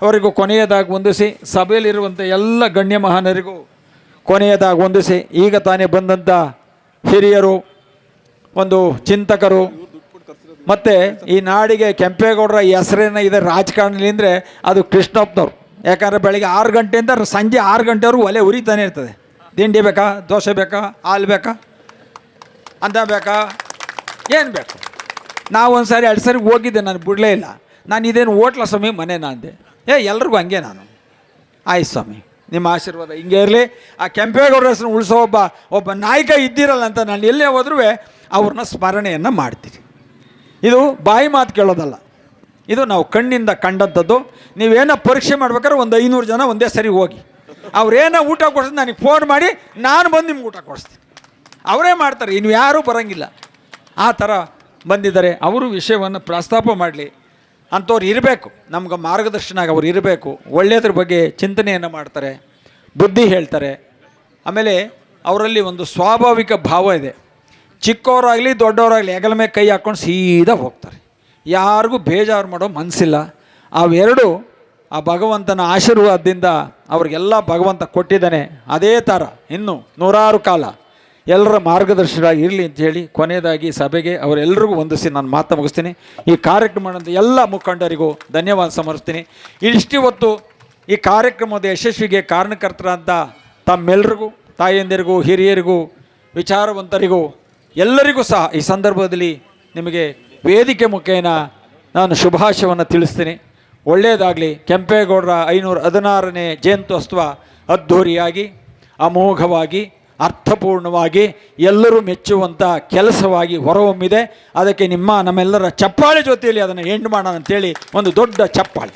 Speaker 3: ಅವರಿಗೂ ಕೊನೆಯದಾಗಿ ವಂದಿಸಿ ಸಭೆಯಲ್ಲಿರುವಂಥ ಎಲ್ಲ ಗಣ್ಯ ಮಹಾನರಿಗೂ ಕೊನೆಯದಾಗಿ ವಂದಿಸಿ, ಈಗ ತಾನೇ ಬಂದಂಥ ಹಿರಿಯರು, ಒಂದು ಚಿಂತಕರು ಮತ್ತು ಈ ನಾಡಿಗೆ ಕೆಂಪೇಗೌಡರ ಹೆಸರೇನ ಇದೆ ರಾಜಕಾರಣಿ ಅಂದರೆ ಅದು ಕೃಷ್ಣಪ್ಪನವ್ರು ಯಾಕಂದರೆ ಬೆಳಗ್ಗೆ ಆರು ಗಂಟೆಯಿಂದ ಸಂಜೆ ಆರು ಗಂಟೆವರೆಗೂ ಒಲೆ ಉರಿತಾನೆ ಇರ್ತದೆ. ತಿಂಡಿ ಬೇಕಾ, ದೋಸೆ ಬೇಕಾ, ಹಾಲು ಬೇಕಾ, ಅನ್ನ ಬೇಕಾ, ಏನು ಬೇಕು? ನಾವು ಒಂದು ಸಾರಿ ಎರಡು ಸರಿ ಹೋಗಿದ್ದೆ, ನಾನು ಬಿಡಲೇ ಇಲ್ಲ. ನಾನು ಇದೇನು ಓಟ್ಲ ಸ್ವಾಮಿ, ಮನೆ ಅಂದೆ. ಏ, ಎಲ್ರಿಗೂ ಹಂಗೆ ನಾನು. ಆಯ್ತು ಸ್ವಾಮಿ, ನಿಮ್ಮ ಆಶೀರ್ವಾದ ಹಿಂಗೆ ಇರಲಿ. ಆ ಕೆಂಪೇಗೌಡರ ಹೆಸರು ಉಳಿಸೋ ಒಬ್ಬ ಒಬ್ಬ ನಾಯಕ ಇದ್ದಿರಲ್ಲ ಅಂತ ನಾನು ಎಲ್ಲೇ ಹೋದ್ರೂ ಅವ್ರನ್ನ ಸ್ಮರಣೆಯನ್ನು ಮಾಡ್ತೀನಿ ಇದು ಬಾಯಿ ಮಾತು ಕೇಳೋದಲ್ಲ. ಇದು ನಾವು ಕಣ್ಣಿಂದ ಕಂಡಂಥದ್ದು. ನೀವೇನೋ ಪರೀಕ್ಷೆ ಮಾಡ್ಬೇಕಾದ್ರೆ ಒಂದು ಐನೂರು ಜನ ಒಂದೇ ಸರಿ ಹೋಗಿ. ಅವ್ರೇನೋ ಊಟ ಕೊಡಿಸ್ತಾರೆ ನನಗೆ ಫೋನ್ ಮಾಡಿ ನಾನು ಬಂದು ನಿಮ್ಗೆ ಊಟ ಕೊಡಿಸ್ತೀನಿ. ಅವರೇ ಮಾಡ್ತಾರೆ, ಇನ್ನು ಯಾರೂ ಬರೋಂಗಿಲ್ಲ. ಆ ಥರ ಬಂದಿದ್ದಾರೆ. ಅವರು ವಿಷಯವನ್ನು ಪ್ರಸ್ತಾಪ ಮಾಡಲಿ. ಅಂಥವ್ರು ಇರಬೇಕು. ನಮ್ಗೆ ಮಾರ್ಗದರ್ಶನ ಅವ್ರು ಇರಬೇಕು. ಒಳ್ಳೆಯದ್ರ ಬಗ್ಗೆ ಚಿಂತನೆಯನ್ನು ಮಾಡ್ತಾರೆ. ಬುದ್ಧಿ ಹೇಳ್ತಾರೆ. ಆಮೇಲೆ ಅವರಲ್ಲಿ ಒಂದು ಸ್ವಾಭಾವಿಕ ಭಾವ ಇದೆ. ಚಿಕ್ಕವರಾಗಲಿ ದೊಡ್ಡವರಾಗಲಿ ಹೆಗಲ ಮೇಲೆ ಕೈ ಹಾಕ್ಕೊಂಡು ಸೀದಾ ಹೋಗ್ತಾರೆ. ಯಾರಿಗೂ ಬೇಜಾರು ಮಾಡೋ ಮನಸ್ಸಿಲ್ಲ ಅವೆರಡು ಆ ಭಗವಂತನ ಆಶೀರ್ವಾದದಿಂದ ಅವ್ರಿಗೆಲ್ಲ ಭಗವಂತ ಕೊಟ್ಟಿದ್ದಾನೆ. ಅದೇ ಥರ ಇನ್ನು ನೂರಾರು ಕಾಲ ಎಲ್ಲರ ಮಾರ್ಗದರ್ಶನ ಇರಲಿ ಹೇಳಿ ಕೊನೆಯದಾಗಿ ಸಭೆಗೆ ಅವರೆಲ್ಲರಿಗೂ ವಂದಿಸಿ ನಾನು ಮಾತು ಮುಗಿಸ್ತೀನಿ. ಈ ಕಾರ್ಯಕ್ರಮ ಮಾಡಿದಂಥ ಎಲ್ಲ ಮುಖಂಡರಿಗೂ ಧನ್ಯವಾದ ಸಮರ್ಸ್ತೀನಿ ಇಷ್ಟು ಹೊತ್ತು ಈ ಕಾರ್ಯಕ್ರಮದ ಯಶಸ್ವಿಗೆ ಕಾರಣಕರ್ತರಾದಂಥ ತಮ್ಮೆಲ್ಲರಿಗೂ ತಾಯಂದಿರಿಗೂ, ಹಿರಿಯರಿಗೂ, ವಿಚಾರವಂತರಿಗೂ ಎಲ್ಲರಿಗೂ ಸಹ ಈ ಸಂದರ್ಭದಲ್ಲಿ ನಿಮಗೆ ವೇದಿಕೆ ಮುಖೇನ ನಾನು ಶುಭಾಶಯವನ್ನು ತಿಳಿಸ್ತೀನಿ. ಒಳ್ಳೆಯದಾಗಲಿ, ಕೆಂಪೇಗೌಡರ ಐನೂರ ಹದಿನಾರನೇ ಜಯಂತ್ಯೋತ್ಸವ ಅದ್ಧೂರಿಯಾಗಿ, ಅಮೋಘವಾಗಿ, ಅರ್ಥಪೂರ್ಣವಾಗಿ ಎಲ್ಲರೂ ಮೆಚ್ಚುವಂಥ ಕೆಲಸವಾಗಿ ಹೊರಹೊಮ್ಮಿದೆ. ಅದಕ್ಕೆ ನಿಮ್ಮ ನಮ್ಮೆಲ್ಲರ ಚಪ್ಪಾಳೆ ಜೊತೆಯಲ್ಲಿ ಅದನ್ನು ಎಂಡ್ ಮಾಡೋಣ ಅಂತೇಳಿ ಒಂದು ದೊಡ್ಡ ಚಪ್ಪಾಳೆ.